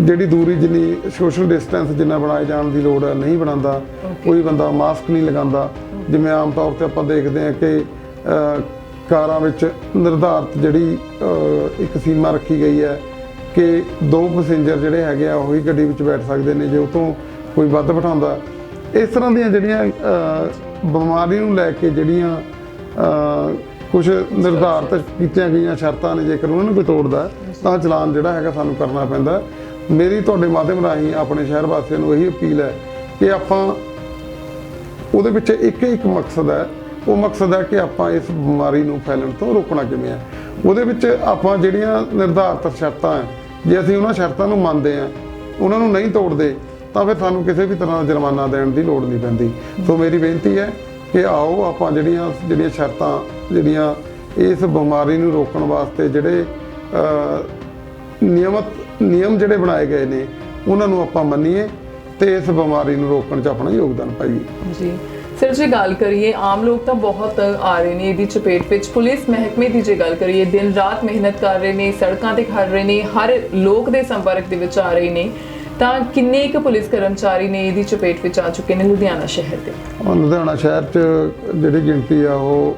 [SPEAKER 2] ਜਿਹੜੀ ਦੂਰੀ ਜਿੰਨੀ ਸੋਸ਼ਲ ਡਿਸਟੈਂਸ ਜਿੰਨਾ ਬਣਾਏ ਜਾਣ ਦੀ ਲੋੜ ਹੈ ਨਹੀਂ ਬਣਾਉਂਦਾ ਕੋਈ ਬੰਦਾ ਮਾਸਕ ਨਹੀਂ ਲਗਾਉਂਦਾ। ਜਿਵੇਂ ਆਮ ਤੌਰ ਤੇ ਆਪਾਂ ਦੇਖਦੇ ਹਾਂ ਕਿ ਕਾਰਾਂ ਵਿੱਚ ਨਿਰਧਾਰਤ ਜਿਹੜੀ ਇੱਕ ਸੀਮਾ ਰੱਖੀ ਗਈ ਹੈ ਕਿ ਦੋ ਪੈਸੇਂਜਰ ਜਿਹੜੇ ਹੈਗੇ ਆ ਉਹੀ ਗੱਡੀ ਵਿੱਚ ਬੈਠ ਸਕਦੇ ਨੇ ਜੇ ਉਹ ਤੋਂ ਕੋਈ ਵੱਧ ਬਿਠਾਉਂਦਾ। ਇਸ ਤਰ੍ਹਾਂ ਦੀਆਂ ਜਿਹੜੀਆਂ ਬਿਮਾਰੀ ਨੂੰ ਲੈ ਕੇ ਜਿਹੜੀਆਂ ਕੁਝ ਨਿਰਧਾਰਤ ਕੀਤੀਆਂ ਗਈਆਂ ਸ਼ਰਤਾਂ ਨੇ, ਜੇਕਰ ਉਹਨਾਂ ਨੂੰ ਕੋਈ ਤੋੜਦਾ, ਤਾਂ ਚਲਾਨ ਜਿਹੜਾ ਹੈਗਾ ਸਾਨੂੰ ਕਰਨਾ ਪੈਂਦਾ। ਮੇਰੀ ਤੁਹਾਡੇ ਮਾਧਿਅਮ ਰਾਹੀਂ ਆਪਣੇ ਸ਼ਹਿਰ ਵਾਸੀਆਂ ਨੂੰ ਇਹੀ ਅਪੀਲ ਹੈ ਕਿ ਆਪਾਂ ਉਹਦੇ ਵਿੱਚ ਇੱਕ ਇੱਕ ਮਕਸਦ ਹੈ। ਉਹ ਮਕਸਦ ਹੈ ਕਿ ਆਪਾਂ ਇਸ ਬਿਮਾਰੀ ਨੂੰ ਫੈਲਣ ਤੋਂ ਰੋਕਣਾ ਕਿਵੇਂ ਹੈ। ਉਹਦੇ ਵਿੱਚ ਆਪਾਂ ਜਿਹੜੀਆਂ ਨਿਰਧਾਰਤ ਸ਼ਰਤਾਂ ਹੈ, ਜੇ ਅਸੀਂ ਉਹਨਾਂ ਸ਼ਰਤਾਂ ਨੂੰ ਮੰਨਦੇ ਹਾਂ, ਉਹਨਾਂ ਨੂੰ ਨਹੀਂ ਤੋੜਦੇ, ਤਾਂ ਫਿਰ ਸਾਨੂੰ ਕਿਸੇ ਵੀ ਤਰ੍ਹਾਂ ਦਾ ਜੁਰਮਾਨਾ ਦੇਣ ਦੀ ਲੋੜ ਨਹੀਂ ਪੈਂਦੀ। ਸੋ ਮੇਰੀ ਬੇਨਤੀ ਹੈ ਕਿ ਆਓ ਆਪਾਂ ਜਿਹੜੀਆਂ ਜਿਹੜੀਆਂ ਸ਼ਰਤਾਂ, ਜਿਹੜੀਆਂ ਇਸ ਬਿਮਾਰੀ ਨੂੰ ਰੋਕਣ ਵਾਸਤੇ ਜਿਹੜੇ ਨਿਯਮਤ, ਨਿਯਮ ਜਿਹੜੇ ਬਣਾਏ ਗਏ ਨੇ, ਉਹਨਾਂ ਨੂੰ ਆਪਾਂ ਮੰਨੀਏ ਤੇ ਇਸ ਬਿਮਾਰੀ ਨੂੰ ਰੋਕਣ 'ਚ ਆਪਣਾ ਯੋਗਦਾਨ ਪਾਈਏ।
[SPEAKER 1] ਜੀ। ਸਰ, ਜੇ ਗੱਲ ਕਰੀਏ, ਆਮ ਲੋਕ ਤਾਂ ਬਹੁਤ ਆ ਰਹੇ ਨੇ ਇਹਦੀ ਚਪੇਟ ਵਿੱਚ। ਪੁਲਿਸ ਮਹਿਕਮੇ ਦੀ ਜੇ ਗੱਲ ਕਰੀਏ ਦਿਨ ਰਾਤ ਮਿਹਨਤ ਕਰ ਰਹੇ ਨੇ, ਸੜਕਾਂ ਤੇ ਖੜ ਰਹੇ ਨੇ, ਹਰ ਲੋਕ ਦੇ ਸੰਪਰਕ ਦੇ ਵਿੱਚ ਆ ਰਹੇ ਨੇ। ਤਾਂ ਕਿੰਨੇ ਕੁ ਪੁਲਿਸ ਕਰਮਚਾਰੀ ਨੇ ਇਹਦੀ ਚਪੇਟ ਵਿੱਚ ਆ ਚੁੱਕੇ ਨੇ ਲੁਧਿਆਣਾ ਸ਼ਹਿਰ ਦੇ?
[SPEAKER 2] ਲੁਧਿਆਣਾ ਸ਼ਹਿਰ 'ਚ ਜਿਹੜੀ ਗਿਣਤੀ ਆ ਉਹ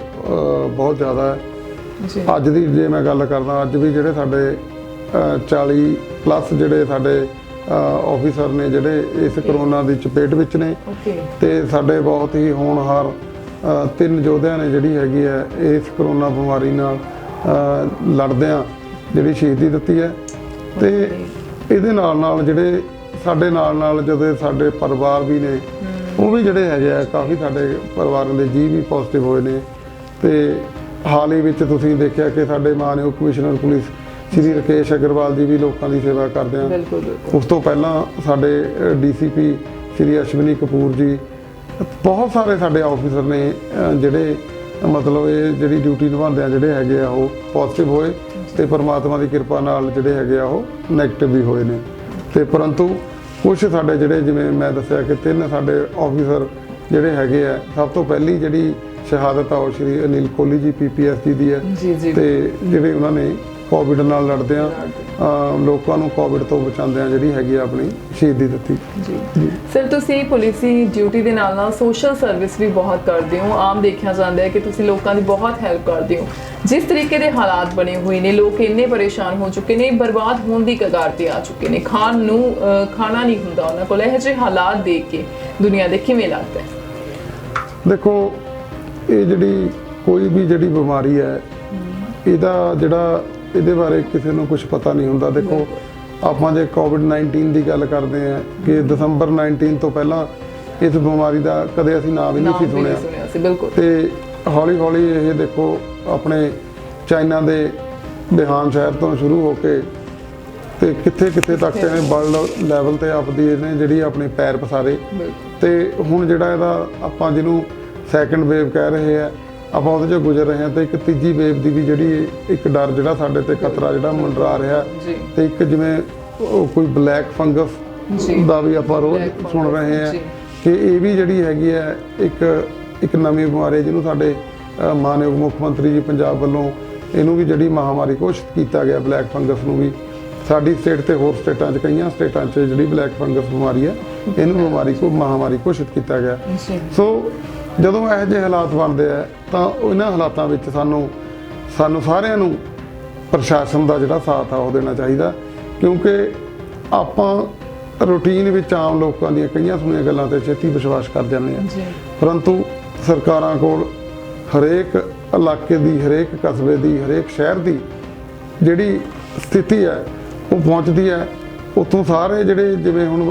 [SPEAKER 2] ਬਹੁਤ ਜ਼ਿਆਦਾ ਹੈ। ਅੱਜ ਦੀ ਜੇ ਮੈਂ ਗੱਲ ਕਰਦਾ ਅੱਜ ਵੀ ਜਿਹੜੇ ਸਾਡੇ ਅ, 40 ਪਲੱਸ ਜਿਹੜੇ ਸਾਡੇ ਆਫੀਸਰ ਨੇ ਜਿਹੜੇ ਇਸ ਕਰੋਨਾ ਦੀ ਚਪੇਟ ਵਿੱਚ ਨੇ ਤੇ ਸਾਡੇ ਬਹੁਤ ਹੀ ਹੋਣਹਾਰ ਤਿੰਨ ਯੋਧਿਆਂ ਨੇ ਜਿਹੜੀ ਹੈਗੀ ਹੈ ਇਸ ਕਰੋਨਾ ਬਿਮਾਰੀ ਨਾਲ ਲੜਦਿਆਂ ਜਿਹੜੀ ਸ਼ਹੀਦੀ ਦਿੱਤੀ ਹੈ। ਤੇ ਇਹਦੇ ਨਾਲ ਨਾਲ ਜਿਹੜੇ ਸਾਡੇ ਨਾਲ ਨਾਲ ਜਦੋਂ ਸਾਡੇ ਪਰਿਵਾਰ ਵੀ ਨੇ ਉਹ ਵੀ ਜਿਹੜੇ ਹੈਗੇ ਆ ਕਾਫੀ ਸਾਡੇ ਪਰਿਵਾਰਾਂ ਦੇ ਜੀਅ ਵੀ ਪੋਜ਼ਿਟਿਵ ਹੋਏ ਨੇ। ਤੇ ਹਾਲ ਹੀ ਵਿੱਚ ਤੁਸੀਂ ਦੇਖਿਆ ਕਿ ਸਾਡੇ ਮਾਨਯੋਗ ਕਮਿਸ਼ਨਰ ਪੁਲਿਸ ਸ਼੍ਰੀ ਰਕੇਸ਼ ਅਗਰਵਾਲ ਜੀ ਵੀ ਲੋਕਾਂ ਦੀ ਸੇਵਾ ਕਰਦੇ ਆ। ਉਸ ਤੋਂ ਪਹਿਲਾਂ ਸਾਡੇ ਡੀਸੀਪੀ ਸ਼੍ਰੀ ਅਸ਼ਵਨੀ ਕਪੂਰ ਜੀ ਬਹੁਤ ਸਾਰੇ ਸਾਡੇ ਆਫੀਸਰ ਨੇ ਜਿਹੜੇ ਮਤਲਬ ਇਹ ਜਿਹੜੀ ਡਿਊਟੀ ਨਿਭਾਉਂਦੇ ਆ ਜਿਹੜੇ ਹੈਗੇ ਆ ਉਹ ਪੋਜ਼ਿਟਿਵ ਹੋਏ ਤੇ ਪਰਮਾਤਮਾ ਦੀ ਕਿਰਪਾ ਨਾਲ ਜਿਹੜੇ ਹੈਗੇ ਆ ਉਹ ਨੈਗੇਟਿਵ ਵੀ ਹੋਏ ਨੇ। ਤੇ ਪਰੰਤੂ ਕੁਝ ਸਾਡੇ ਜਿਹੜੇ ਜਿਵੇਂ ਮੈਂ ਦੱਸਿਆ ਕਿ ਤਿੰਨ ਸਾਡੇ ਆਫੀਸਰ ਜਿਹੜੇ ਹੈਗੇ ਆ ਸਭ ਤੋਂ ਪਹਿਲੀ ਜਿਹੜੀ ਸ਼ਹਾਦਤ ਆ ਉਹ ਸ਼੍ਰੀ ਅਨਿਲ ਕੋਹਲੀ ਜੀ ਪੀਪੀਐਸ ਜੀ ਦੀ ਹੈ ਤੇ ਜਿਹੜੇ ਉਹਨਾਂ ਨੇ ਕੋਵਿਡ ਨਾਲ ਲੜਦੇ ਆ ਲੋਕਾਂ ਨੂੰ ਕੋਵਿਡ ਤੋਂ ਬਚਾਉਂਦੇ ਆ ਜਿਹੜੀ ਹੈਗੀ ਆ ਆਪਣੀ ਸ਼ਹੀਦੀ ਦਿੱਤੀ।
[SPEAKER 1] ਜੀ। ਸਰ ਤੁਸੀਂ ਪੁਲਿਸੀ ਡਿਊਟੀ ਦੇ ਨਾਲ ਨਾਲ ਸੋਸ਼ਲ ਸਰਵਿਸ ਵੀ ਬਹੁਤ ਕਰਦੇ ਹੋ। ਆਮ ਦੇਖਿਆ ਜਾਂਦਾ ਹੈ ਕਿ ਤੁਸੀਂ ਲੋਕਾਂ ਦੀ ਬਹੁਤ ਹੈਲਪ ਕਰਦੇ ਹੋ। ਜਿਸ ਤਰੀਕੇ ਦੇ ਹਾਲਾਤ ਬਣੇ ਹੋਏ ਨੇ ਲੋਕ ਇੰਨੇ ਪਰੇਸ਼ਾਨ ਹੋ ਚੁੱਕੇ ਨੇ ਬਰਬਾਦ ਹੋਣ ਦੀ ਕਗਾਰ ਤੇ ਆ ਚੁੱਕੇ ਨੇ। ਖਾਣ ਨੂੰ ਖਾਣਾ ਨਹੀਂ ਹੁੰਦਾ ਉਹਨਾਂ ਕੋਲ। ਇਹੋ ਜਿਹੇ ਹਾਲਾਤ ਦੇਖ ਕੇ ਦੁਨੀਆ ਦੇ ਕਿਵੇਂ ਲੱਗਦਾ ਹੈ?
[SPEAKER 2] ਦੇਖੋ ਇਹ ਜਿਹੜੀ ਕੋਈ ਵੀ ਜਿਹੜੀ ਬਿਮਾਰੀ ਹੈ ਇਹਦਾ ਜਿਹੜਾ ਇਹਦੇ ਬਾਰੇ ਕਿਸੇ ਨੂੰ ਕੁਝ ਪਤਾ ਨਹੀਂ ਹੁੰਦਾ। ਦੇਖੋ ਆਪਾਂ ਜੇ ਕੋਵਿਡ-19 ਦੀ ਗੱਲ ਕਰਦੇ ਆ ਕਿ ਦਸੰਬਰ 19 ਤੋਂ ਪਹਿਲਾਂ ਇਸ ਬਿਮਾਰੀ ਦਾ ਕਦੇ ਅਸੀਂ ਨਾਮ ਹੀ ਨਹੀਂ ਸੀ
[SPEAKER 1] ਵੀ
[SPEAKER 2] ਸੁਣਿਆ।
[SPEAKER 1] ਸੀ ਬਿਲਕੁਲ।
[SPEAKER 2] ਤੇ ਹੌਲੀ ਹੌਲੀ ਇਹ ਦੇਖੋ ਆਪਣੇ ਚਾਈਨਾ ਦੇ ਬਿਹਾਨ ਸ਼ਹਿਰ ਤੋਂ ਸ਼ੁਰੂ ਹੋ ਕੇ ਤੇ ਕਿੱਥੇ ਕਿੱਥੇ? ਤੱਕ ਇਹਨੇ ਵਰਲਡ ਲੈਵਲ ਤੇ ਆਪਦੀ ਇਹਨੇ ਜਿਹੜੀ ਆਪਣੇ ਪੈਰ ਪਸਾਰੇ। ਤੇ ਹੁਣ ਜਿਹੜਾ ਇਹਦਾ ਆਪਾਂ ਜਿਹਨੂੰ ਸੈਕੰਡ ਵੇਵ ਕਹਿ ਰਹੇ ਆ ਆਪਾਂ ਉਹਦੇ ਚੋਂ ਗੁਜ਼ਰ ਰਹੇ ਹਾਂ ਤੇ ਇੱਕ ਤੀਜੀ ਵੇਵ ਦੀ ਵੀ ਜਿਹੜੀ ਇੱਕ ਡਰ ਜਿਹੜਾ ਸਾਡੇ ਤੇ ਖਤਰਾ ਜਿਹੜਾ ਮੰਡਰਾ ਰਿਹਾ ਤੇ ਇੱਕ ਜਿਵੇਂ ਕੋਈ ਬਲੈਕ ਫੰਗਸ। ਦਾ ਵੀ ਆਪਾਂ ਰੋਜ਼ ਸੁਣ ਰਹੇ ਹਾਂ। ਕਿ ਇਹ ਵੀ ਜਿਹੜੀ ਹੈਗੀ ਹੈ ਇੱਕ ਇੱਕ ਨਵੀਂ ਬਿਮਾਰੀ ਜਿਹਨੂੰ ਸਾਡੇ ਮਾਨਯੋਗ ਮੁੱਖ ਮੰਤਰੀ ਜੀ ਪੰਜਾਬ ਵੱਲੋਂ ਇਹਨੂੰ ਵੀ ਜਿਹੜੀ ਮਹਾਮਾਰੀ ਘੋਸ਼ਿਤ ਕੀਤਾ ਗਿਆ ਬਲੈਕ ਫੰਗਸ ਨੂੰ ਵੀ ਸਾਡੀ ਸਟੇਟ ਤੇ ਹੋਰ ਸਟੇਟਾਂ 'ਚ ਕਈਆਂ ਸਟੇਟਾਂ 'ਚ ਜਿਹੜੀ ਬਲੈਕ ਫੰਗਸ ਬਿਮਾਰੀ ਹੈ ਇਹਨੂੰ ਬਿਮਾਰੀ ਕੋ ਮਹਾਮਾਰੀ ਘੋਸ਼ਿਤ ਕੀਤਾ ਗਿਆ ਸੋ ਜਦੋਂ ਇਹੋ ਜਿਹੇ ਹਾਲਾਤ ਬਣਦੇ ਆ ਤਾਂ ਉਹਨਾਂ ਹਾਲਾਤਾਂ ਵਿੱਚ ਸਾਨੂੰ ਸਾਨੂੰ ਸਾਰਿਆਂ ਨੂੰ ਪ੍ਰਸ਼ਾਸਨ ਦਾ ਜਿਹੜਾ ਸਾਥ ਆ ਉਹ ਦੇਣਾ ਚਾਹੀਦਾ। ਕਿਉਂਕਿ ਆਪਾਂ ਰੂਟੀਨ ਵਿੱਚ ਆਮ ਲੋਕਾਂ ਦੀਆਂ ਕਈਆਂ ਸੁਣੀਆਂ ਗੱਲਾਂ ਤੇ ਛੇਤੀ ਵਿਸ਼ਵਾਸ ਕਰ ਜਾਂਦੇ ਆ। ਪਰੰਤੂ ਸਰਕਾਰਾਂ ਕੋਲ ਹਰੇਕ ਇਲਾਕੇ ਦੀ ਹਰੇਕ ਕਸਬੇ ਦੀ ਹਰੇਕ ਸ਼ਹਿਰ ਦੀ ਜਿਹੜੀ ਸਥਿਤੀ ਹੈ ਉਹ ਪਹੁੰਚਦੀ ਹੈ ਉੱਥੋਂ ਸਾਰੇ ਜਿਹੜੇ ਜਿਵੇਂ ਹੁਣ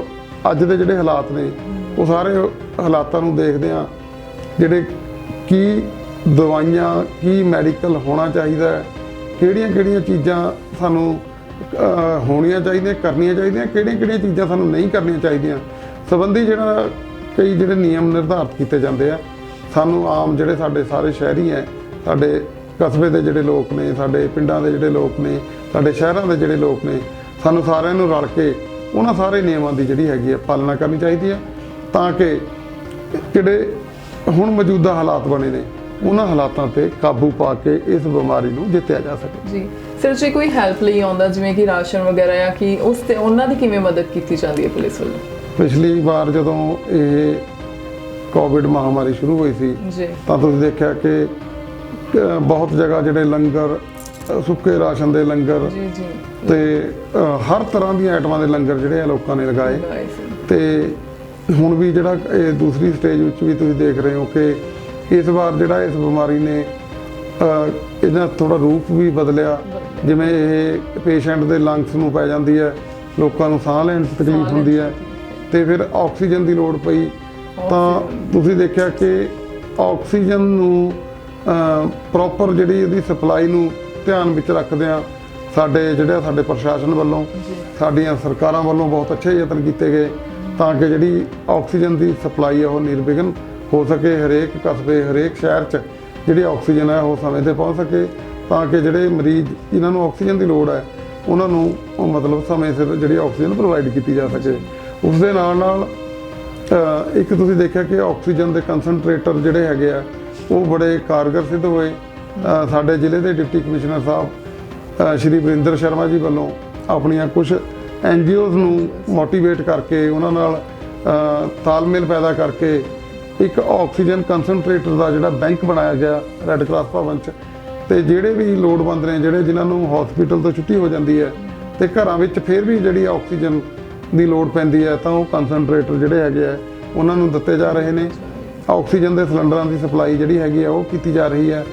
[SPEAKER 2] ਅੱਜ ਦੇ ਜਿਹੜੇ ਹਾਲਾਤ ਨੇ ਉਹ ਸਾਰੇ ਹਾਲਾਤਾਂ ਨੂੰ ਦੇਖਦੇ ਆ। ਜਿਹੜੇ ਕੀ ਦਵਾਈਆਂ, ਕੀ ਮੈਡੀਕਲ ਹੋਣਾ ਚਾਹੀਦਾ ਕਿਹੜੀਆਂ ਕਿਹੜੀਆਂ ਚੀਜ਼ਾਂ ਸਾਨੂੰ ਹੋਣੀਆਂ ਚਾਹੀਦੀਆਂ, ਕਰਨੀਆਂ ਚਾਹੀਦੀਆਂ, ਕਿਹੜੀਆਂ ਕਿਹੜੀਆਂ ਚੀਜ਼ਾਂ ਸਾਨੂੰ ਨਹੀਂ ਕਰਨੀਆਂ ਚਾਹੀਦੀਆਂ, ਸੰਬੰਧੀ ਜਿਹੜਾ ਕਈ ਜਿਹੜੇ ਨਿਯਮ ਨਿਰਧਾਰਤ ਕੀਤੇ ਜਾਂਦੇ ਆ, ਸਾਨੂੰ ਆਮ ਜਿਹੜੇ ਸਾਡੇ ਸਾਰੇ ਸ਼ਹਿਰੀ ਹੈ, ਸਾਡੇ ਕਸਬੇ ਦੇ ਜਿਹੜੇ ਲੋਕ ਨੇ, ਸਾਡੇ ਪਿੰਡਾਂ ਦੇ ਜਿਹੜੇ ਲੋਕ ਨੇ, ਸਾਡੇ ਸ਼ਹਿਰਾਂ ਦੇ ਜਿਹੜੇ ਲੋਕ ਨੇ, ਸਾਨੂੰ ਸਾਰਿਆਂ ਨੂੰ ਰਲ ਕੇ ਉਹਨਾਂ ਸਾਰੇ ਨਿਯਮਾਂ ਦੀ ਜਿਹੜੀ ਹੈਗੀ ਹੈ ਪਾਲਣਾ ਕਰਨੀ ਚਾਹੀਦੀ ਹੈ ਤਾਂ ਕਿ ਜਿਹੜੇ ਹੁਣ ਮੌਜੂਦਾ ਹਾਲਾਤ ਬਣੇ ਨੇ। ਉਹਨਾਂ ਹਾਲਾਤਾਂ ਤੇ ਕਾਬੂ ਪਾ ਕੇ ਇਸ ਬਿਮਾਰੀ ਨੂੰ ਜਿੱਤਿਆ ਜਾ ਸਕੇ।
[SPEAKER 1] ਜੀ। ਸਰ ਜੇ ਕੋਈ ਹੈਲਪ ਲਈ ਆਉਂਦਾ ਜਿਵੇਂ ਕਿ ਰਾਸ਼ਨ ਵਗੈਰਾ ਜਾਂ ਕਿ ਉਸ ਤੇ ਉਹਨਾਂ ਦੀ ਕਿਵੇਂ ਮਦਦ ਕੀਤੀ ਜਾਂਦੀ ਹੈ ਪੁਲਿਸ ਵੱਲੋਂ?
[SPEAKER 2] ਪਿਛਲੀ ਵਾਰ ਜਦੋਂ ਇਹ ਕੋਵਿਡ ਮਹਾਮਾਰੀ ਸ਼ੁਰੂ ਹੋਈ ਸੀ
[SPEAKER 1] ਜੀ।
[SPEAKER 2] ਤਾਂ ਤੁਸੀਂ ਦੇਖਿਆ ਕਿ ਬਹੁਤ ਜਗ੍ਹਾ ਜਿਹੜੇ ਲੰਗਰ ਸੁੱਕੇ ਰਾਸ਼ਨ ਦੇ ਲੰਗਰ
[SPEAKER 1] ਜੀ ਜੀ।
[SPEAKER 2] ਤੇ ਹਰ ਤਰ੍ਹਾਂ ਦੀਆਂ ਆਈਟਮਾਂ ਦੇ ਲੰਗਰ ਜਿਹੜੇ ਆ ਲੋਕਾਂ ਨੇ ਲਗਾਏ।
[SPEAKER 1] ਸੀ।
[SPEAKER 2] ਤੇ ਹੁਣ ਵੀ ਜਿਹੜਾ ਇਹ ਦੂਸਰੀ ਸਟੇਜ ਵਿੱਚ ਵੀ ਤੁਸੀਂ ਦੇਖ ਰਹੇ ਹੋ ਕਿ ਇਸ ਵਾਰ ਜਿਹੜਾ ਇਸ ਬਿਮਾਰੀ ਨੇ ਇਹਦਾ ਥੋੜਾ ਰੂਪ ਵੀ ਬਦਲਿਆ। ਜਿਵੇਂ ਇਹ ਪੇਸ਼ੈਂਟ ਦੇ ਲੰਗਸ ਨੂੰ ਪੈ ਜਾਂਦੀ ਹੈ ਲੋਕਾਂ ਨੂੰ ਸਾਹ ਲੈਣ 'ਚ ਤਕਲੀਫ ਹੁੰਦੀ ਹੈ ਤੇ ਫਿਰ ਆਕਸੀਜਨ ਦੀ ਲੋੜ ਪਈ। ਤਾਂ ਤੁਸੀਂ ਦੇਖਿਆ ਕਿ ਆਕਸੀਜਨ ਨੂੰ ਪ੍ਰੋਪਰ ਜਿਹੜੀ ਉਹਦੀ ਸਪਲਾਈ ਨੂੰ ਧਿਆਨ ਵਿੱਚ ਰੱਖਦਿਆਂ ਸਾਡੇ ਜਿਹੜੇ ਸਾਡੇ ਪ੍ਰਸ਼ਾਸਨ ਵੱਲੋਂ ਸਾਡੀਆਂ ਸਰਕਾਰਾਂ ਵੱਲੋਂ ਬਹੁਤ ਅੱਛੇ ਯਤਨ ਕੀਤੇ ਗਏ। ਤਾਂ ਕਿ ਜਿਹੜੀ ਆਕਸੀਜਨ ਦੀ ਸਪਲਾਈ ਆ ਉਹ ਨਿਰਵਿਘਨ ਹੋ ਸਕੇ ਹਰੇਕ ਕਸਬੇ, ਹਰੇਕ ਸ਼ਹਿਰ 'ਚ ਜਿਹੜੀ ਆਕਸੀਜਨ ਹੈ ਉਹ ਸਮੇਂ ਤੇ ਪਹੁੰਚ ਸਕੇ, ਤਾਂ ਕਿ ਜਿਹੜੇ ਮਰੀਜ਼ ਜਿਨ੍ਹਾਂ ਨੂੰ ਆਕਸੀਜਨ ਦੀ ਲੋੜ ਹੈ ਉਹਨਾਂ ਨੂੰ ਮਤਲਬ ਸਮੇਂ ਸਿਰ ਜਿਹੜੀ ਆਕਸੀਜਨ ਪ੍ਰੋਵਾਈਡ ਕੀਤੀ ਜਾ ਸਕੇ। ਉਸ ਦੇ ਨਾਲ ਨਾਲ ਇੱਕ ਤੁਸੀਂ ਦੇਖਿਆ ਕਿ ਆਕਸੀਜਨ ਦੇ ਕਨਸੈਂਟਰੇਟਰ ਜਿਹੜੇ ਹੈਗੇ ਆ, ਉਹ ਬੜੇ ਕਾਰਗਰ ਸਿੱਧ ਹੋਏ। ਸਾਡੇ ਜ਼ਿਲ੍ਹੇ ਦੇ ਡਿਪਟੀ ਕਮਿਸ਼ਨਰ ਸਾਹਿਬ ਸ਼੍ਰੀ ਵਰਿੰਦਰ ਸ਼ਰਮਾ ਜੀ ਵੱਲੋਂ ਆਪਣੀਆਂ ਕੁਝ ਐਨਜੀਓਜ਼ ਨੂੰ ਮੋਟੀਵੇਟ ਕਰਕੇ, ਉਹਨਾਂ ਨਾਲ ਤਾਲਮੇਲ ਪੈਦਾ ਕਰਕੇ ਇੱਕ ਆਕਸੀਜਨ ਕਨਸੈਂਟਰੇਟਰ ਦਾ ਜਿਹੜਾ ਬੈਂਕ ਬਣਾਇਆ ਗਿਆ, ਰੈੱਡ ਕਰਾਸ ਭਵਨ ਚ। ਤੇ ਜਿਹੜੇ ਵੀ ਲੋੜਵੰਦ ਨੇ, ਜਿਹੜੇ ਜਿਨ੍ਹਾਂ ਨੂੰ ਹਸਪੀਟਲ ਤੋਂ ਛੁੱਟੀ ਹੋ ਜਾਂਦੀ ਹੈ, ਤੇ ਘਰਾਂ ਵਿੱਚ ਫਿਰ ਵੀ ਜਿਹੜੀ ਆਕਸੀਜਨ ਦੀ ਲੋੜ ਪੈਂਦੀ ਹੈ, ਤਾਂ ਉਹ ਕਨਸੈਂਟਰੇਟਰ ਜਿਹੜੇ ਹੈਗੇ ਆ, ਉਹਨਾਂ ਨੂੰ ਦਿੱਤੇ ਜਾ ਰਹੇ ਨੇ। ਆਕਸੀਜਨ ਦੇ ਸਿਲੰਡਰਾਂ ਦੀ ਸਪਲਾਈ ਜਿਹੜੀ ਹੈਗੀ ਆ, ਉਹ ਕੀਤੀ ਜਾ ਰਹੀ ਹੈ।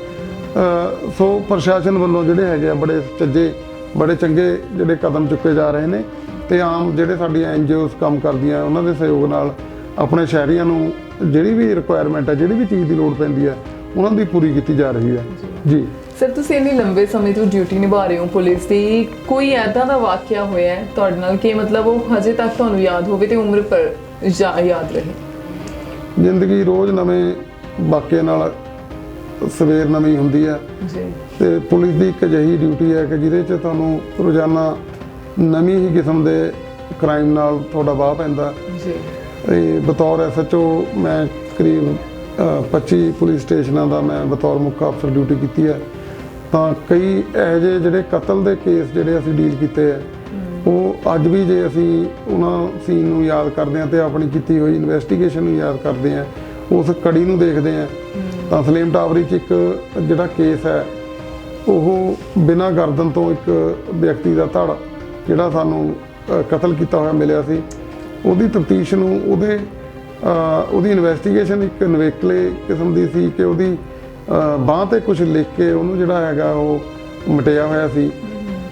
[SPEAKER 2] ਸੋ ਪ੍ਰਸ਼ਾਸਨ ਵੱਲੋਂ ਜਿਹੜੇ ਹੈਗੇ ਆ, ਬੜੇ ਚੱਜੇ ਬੜੇ ਚੰਗੇ ਜਿਹੜੇ ਕਦਮ ਚੁੱਕੇ ਜਾ ਰਹੇ ਨੇ ਤੇ ਆਮ ਜਿਹੜੇ ਸਾਡੀਆਂ ਐਨਜੀਓਜ਼ ਕੰਮ ਕਰਦੀਆਂ ਉਹਨਾਂ ਦੇ ਸਹਿਯੋਗ ਨਾਲ ਆਪਣੇ ਸ਼ਹਿਰੀਆਂ ਨੂੰ ਜਿਹੜੀ ਵੀ ਰਿਕੁਆਇਰਮੈਂਟ ਹੈ ਜਿਹੜੀ ਵੀ ਚੀਜ਼ ਦੀ ਲੋੜ ਪੈਂਦੀ ਹੈ ਉਹਨਾਂ ਦੀ ਪੂਰੀ ਕੀਤੀ ਜਾ ਰਹੀ ਹੈ ਜੀ।
[SPEAKER 1] ਸਰ ਤੁਸੀਂ ਇੰਨੀ ਲੰਬੇ ਸਮੇਂ ਤੋਂ ਡਿਊਟੀ ਨਿਭਾ ਰਹੇ ਹੋ ਪੁਲਿਸ ਦੀ ਕੋਈ ਐਦਾਂ ਦਾ ਵਾਕਿਆ ਹੋਇਆ ਹੈ ਤੁਹਾਡੇ ਨਾਲ ਕਿ ਮਤਲਬ ਉਹ ਹਜੇ ਤੱਕ ਤੁਹਾਨੂੰ ਯਾਦ ਹੋਵੇ ਤੇ ਉਮਰ ਪਰ ਯਾਦ ਰਹੇ?
[SPEAKER 2] ਜ਼ਿੰਦਗੀ ਰੋਜ਼ ਨਵੇਂ ਵਾਕਿਆ ਨਾਲ ਸਵੇਰ ਨਵੀਂ ਹੁੰਦੀ ਹੈ।
[SPEAKER 1] ਜੀ।
[SPEAKER 2] ਤੇ ਪੁਲਿਸ ਦੀ ਇੱਕ ਅਜਿਹੀ ਡਿਊਟੀ ਹੈ ਕਿ ਜਿਹਦੇ 'ਚ ਤੁਹਾਨੂੰ ਰੋਜ਼ਾਨਾ ਨਵੀਂ ਹੀ ਕਿਸਮ ਦੇ ਕ੍ਰਾਈਮ ਨਾਲ ਤੁਹਾਡਾ ਵਾਹ ਪੈਂਦਾ।
[SPEAKER 1] ਜੀ।
[SPEAKER 2] ਇਹ ਬਤੌਰ ਐਸਐਚਓ ਮੈਂ ਕਰੀਬ ਅ, 25 ਪੁਲਿਸ ਸਟੇਸ਼ਨਾਂ ਦਾ ਮੈਂ ਬਤੌਰ ਮੁੱਖ ਅਫਸਰ ਡਿਊਟੀ ਕੀਤੀ ਹੈ। ਤਾਂ ਕਈ ਇਹੋ ਜਿਹੇ ਜਿਹੜੇ ਕਤਲ ਦੇ ਕੇਸ ਜਿਹੜੇ ਅਸੀਂ ਡੀਲ ਕੀਤੇ ਆ ਉਹ ਅੱਜ ਵੀ ਜੇ ਅਸੀਂ ਉਹਨਾਂ ਸੀਨ ਨੂੰ ਯਾਦ ਕਰਦੇ ਹਾਂ ਤੇ ਆਪਣੀ ਕੀਤੀ ਹੋਈ ਇਨਵੈਸਟੀਗੇਸ਼ਨ ਨੂੰ ਯਾਦ ਕਰਦੇ ਹਾਂ ਉਸ ਕੜੀ ਨੂੰ ਦੇਖਦੇ ਹਾਂ। ਤਾਂ ਸਲੀਮ ਟਾਵਰੀ 'ਚ ਇੱਕ ਜਿਹੜਾ ਕੇਸ ਹੈ, ਉਹ ਬਿਨਾਂ ਗਰਦਨ ਤੋਂ ਇੱਕ ਵਿਅਕਤੀ ਦਾ ਧੜ ਜਿਹੜਾ ਸਾਨੂੰ ਕਤਲ ਕੀਤਾ ਹੋਇਆ ਮਿਲਿਆ ਸੀ। ਉਹਦੀ ਤਫਤੀਸ਼ ਨੂੰ ਉਹਦੇ ਉਹਦੀ ਇਨਵੈਸਟੀਗੇਸ਼ਨ ਇੱਕ ਨਵੇਕਲੇ ਕਿਸਮ ਦੀ ਸੀ ਕਿ ਉਹਦੀ ਬਾਹ ਤੇ ਕੁਝ ਲਿਖ ਕੇ ਉਹਨੂੰ ਜਿਹੜਾ ਹੈਗਾ ਉਹ ਮਟਿਆ ਹੋਇਆ ਸੀ।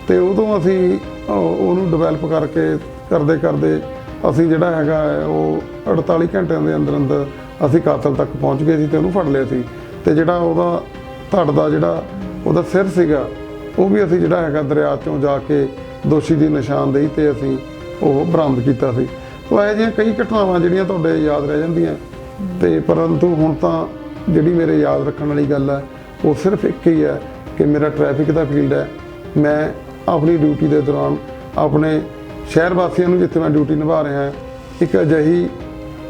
[SPEAKER 2] ਤੇ ਉਦੋਂ ਅਸੀਂ ਉਹਨੂੰ ਡਿਵੈਲਪ ਕਰਕੇ ਕਰਦੇ ਕਰਦੇ ਅਸੀਂ ਜਿਹੜਾ ਹੈਗਾ ਉਹ 48 ਘੰਟਿਆਂ ਦੇ ਅੰਦਰ ਅੰਦਰ ਅਸੀਂ ਕਾਤਲ ਤੱਕ ਪਹੁੰਚ ਗਏ ਸੀ ਤੇ ਉਹਨੂੰ ਫੜ ਲਿਆ ਸੀ। ਤੇ ਜਿਹੜਾ ਉਹਦਾ ਧੜ ਦਾ ਜਿਹੜਾ ਉਹਦਾ ਸਿਰ ਸੀਗਾ, ਉਹ ਵੀ ਅਸੀਂ ਜਿਹੜਾ ਹੈਗਾ ਦਰਿਆ ਚੋਂ ਜਾ ਕੇ ਦੋਸ਼ੀ ਦੀ ਨਿਸ਼ਾਨਦੇਹੀ ਤੇ ਅਸੀਂ ਉਹ ਬਰਾਮਦ ਕੀਤਾ ਸੀ। ਸੋ ਇਹ ਜਿਹੀਆਂ ਕਈ ਘਟਨਾਵਾਂ ਜਿਹੜੀਆਂ ਤੁਹਾਡੇ ਯਾਦ ਰਹਿ ਜਾਂਦੀਆਂ। ਤੇ ਪਰੰਤੂ ਹੁਣ ਤਾਂ ਜਿਹੜੀ ਮੇਰੇ ਯਾਦ ਰੱਖਣ ਵਾਲੀ ਗੱਲ ਹੈ, ਉਹ ਸਿਰਫ ਇੱਕ ਹੀ ਹੈ ਕਿ ਮੇਰਾ ਟ੍ਰੈਫਿਕ ਦਾ ਫੀਲਡ ਹੈ। ਮੈਂ ਆਪਣੀ ਡਿਊਟੀ ਦੇ ਦੌਰਾਨ ਆਪਣੇ ਸ਼ਹਿਰ ਵਾਸੀਆਂ ਨੂੰ ਜਿੱਥੇ ਮੈਂ ਡਿਊਟੀ ਨਿਭਾ ਰਿਹਾ, ਇੱਕ ਅਜਿਹੀ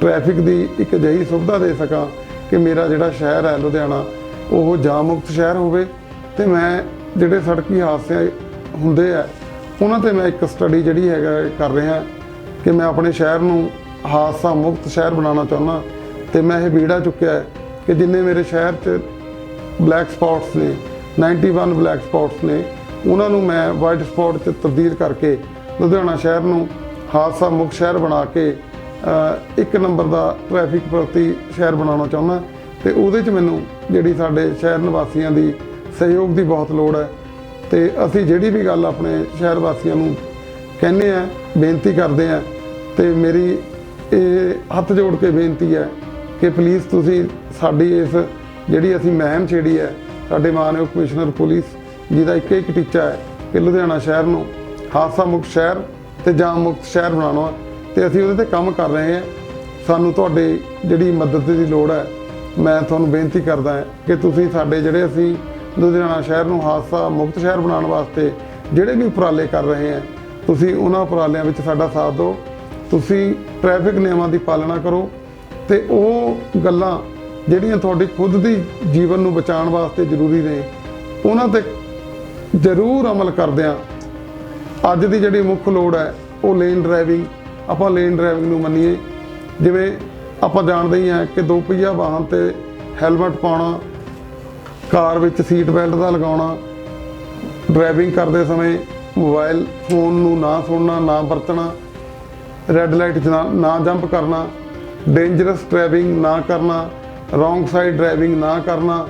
[SPEAKER 2] ਟ੍ਰੈਫਿਕ ਦੀ ਇੱਕ ਅਜਿਹੀ ਸੁਵਿਧਾ ਦੇ ਸਕਾਂ ਕਿ ਮੇਰਾ ਜਿਹੜਾ ਸ਼ਹਿਰ ਹੈ ਲੁਧਿਆਣਾ, ਉਹ ਜਾਮ ਮੁਕਤ ਸ਼ਹਿਰ ਹੋਵੇ ਤੇ ਮੈਂ ਜਿਹੜੇ ਸੜਕੀ ਹਾਦਸੇ ਹੁੰਦੇ ਆ, ਉਹਨਾਂ ਤੇ ਮੈਂ ਇੱਕ ਸਟੱਡੀ ਜਿਹੜੀ ਹੈਗਾ ਕਰ ਰਿਹਾ ਕਿ ਮੈਂ ਆਪਣੇ ਸ਼ਹਿਰ ਨੂੰ ਹਾਦਸਾ ਮੁਕਤ ਸ਼ਹਿਰ ਬਣਾਉਣਾ ਚਾਹੁੰਦਾ ਤੇ ਮੈਂ ਇਹ ਬੀੜਾ ਚੁੱਕਿਆ ਕਿ ਜਿੰਨੇ ਮੇਰੇ ਸ਼ਹਿਰ 'ਚ ਬਲੈਕ ਸਪੌਟਸ ਨੇ 91 ਬਲੈਕ ਸਪੌਟਸ ਨੇ, ਉਹਨਾਂ ਨੂੰ ਮੈਂ ਵਾਈਟ ਸਪੌਟ 'ਚ ਤਬਦੀਲ ਕਰਕੇ ਲੁਧਿਆਣਾ ਸ਼ਹਿਰ ਨੂੰ ਹਾਦਸਾ ਮੁਕਤ ਸ਼ਹਿਰ ਬਣਾ ਕੇ ਇੱਕ ਨੰਬਰ ਦਾ ਟ੍ਰੈਫਿਕ ਪ੍ਰਤੀ ਸ਼ਹਿਰ ਬਣਾਉਣਾ ਚਾਹੁੰਦਾ ਤੇ ਉਹਦੇ 'ਚ ਮੈਨੂੰ ਜਿਹੜੀ ਸਾਡੇ ਸ਼ਹਿਰ ਨਿਵਾਸੀਆਂ ਦੀ ਸਹਿਯੋਗ ਦੀ ਬਹੁਤ ਲੋੜ ਹੈ ਤੇ ਅਸੀਂ ਜਿਹੜੀ ਵੀ ਗੱਲ ਆਪਣੇ ਸ਼ਹਿਰ ਵਾਸੀਆਂ ਨੂੰ ਕਹਿੰਦੇ ਆ ਬੇਨਤੀ ਕਰਦੇ ਆ ਤੇ ਮੇਰੀ ਇਹ ਹੱਥ ਜੋੜ ਕੇ ਬੇਨਤੀ ਹੈ ਕਿ ਪਲੀਜ਼ ਤੁਸੀਂ ਸਾਡੀ ਇਸ ਜਿਹੜੀ ਅਸੀਂ ਮਹਿਮ ਛੇੜੀ ਹੈ, ਸਾਡੇ ਮਾਨਯੋਗ ਕਮਿਸ਼ਨਰ ਪੁਲਿਸ ਜਿਹਦਾ ਇੱਕ ਇੱਕ ਟੀਚਾ ਹੈ ਕਿ ਲੁਧਿਆਣਾ ਸ਼ਹਿਰ ਨੂੰ ਹਾਦਸਾ ਮੁਕਤ ਸ਼ਹਿਰ ਤੇ ਜਾਮ ਮੁਕਤ ਸ਼ਹਿਰ ਬਣਾਉਣਾ ਤੇ ਅਸੀਂ ਉਹਦੇ ਤੇ ਕੰਮ ਕਰ ਰਹੇ ਹਾਂ। ਸਾਨੂੰ ਤੁਹਾਡੇ ਜਿਹੜੀ ਮਦਦ ਦੀ ਲੋੜ ਹੈ, ਮੈਂ ਤੁਹਾਨੂੰ ਬੇਨਤੀ ਕਰਦਾ ਹਾਂ ਕਿ ਤੁਸੀਂ ਸਾਡੇ ਜਿਹੜੇ ਅਸੀਂ ਲੁਧਿਆਣਾ ਸ਼ਹਿਰ ਨੂੰ ਹਾਦਸਾ, ਮੁਕਤ ਸ਼ਹਿਰ ਬਣਾਉਣ ਵਾਸਤੇ ਜਿਹੜੇ ਵੀ ਉਪਰਾਲੇ ਕਰ ਰਹੇ ਹਾਂ, ਤੁਸੀਂ ਉਹਨਾਂ ਉਪਰਾਲਿਆਂ ਵਿੱਚ ਸਾਡਾ ਸਾਥ ਦਿਓ। ਤੁਸੀਂ ਟ੍ਰੈਫਿਕ ਨਿਯਮਾਂ ਦੀ ਪਾਲਣਾ ਕਰੋ ਤੇ ਉਹ ਗੱਲਾਂ ਜਿਹੜੀਆਂ ਤੁਹਾਡੀ ਖੁਦ ਦੀ ਜੀਵਨ ਨੂੰ ਬਚਾਉਣ ਵਾਸਤੇ ਜ਼ਰੂਰੀ ਨੇ, ਉਹਨਾਂ ਤੇ ਜ਼ਰੂਰ ਅਮਲ ਕਰਦਿਆਂ ਅੱਜ ਦੀ ਜਿਹੜੀ ਮੁੱਖ ਲੋੜ ਹੈ, ਉਹ ਲੇਨ ਡਰਾਈਵਿੰਗ ਆਪਾਂ ਲੇਨ ਡਰਾਈਵਿੰਗ ਨੂੰ ਮੰਨੀਏ। ਜਿਵੇਂ ਆਪਾਂ ਜਾਣਦੇ ਹੀ ਹਾਂ ਕਿ ਦੋ ਪਹੀਆ ਵਾਹਨ ਤੇ ਹੈਲਮਟ ਪਾਉਣਾ, ਕਾਰ ਵਿੱਚ ਸੀਟ ਬੈਲਟ ਦਾ ਲਗਾਉਣਾ ਡਰਾਈਵਿੰਗ ਕਰਦੇ ਸਮੇਂ ਮੋਬਾਈਲ ਫੋਨ ਨੂੰ ਨਾ ਸੁਣਨਾ, ਨਾ ਵਰਤਣਾ ਰੈੱਡ ਲਾਈਟ 'ਚ ਨਾ ਨਾ ਜੰਪ ਕਰਨਾ ਡੇਂਜਰਸ ਡਰਾਈਵਿੰਗ ਨਾ ਕਰਨਾ ਰੋਂਗ ਸਾਈਡ ਡਰਾਈਵਿੰਗ ਨਾ ਕਰਨਾ,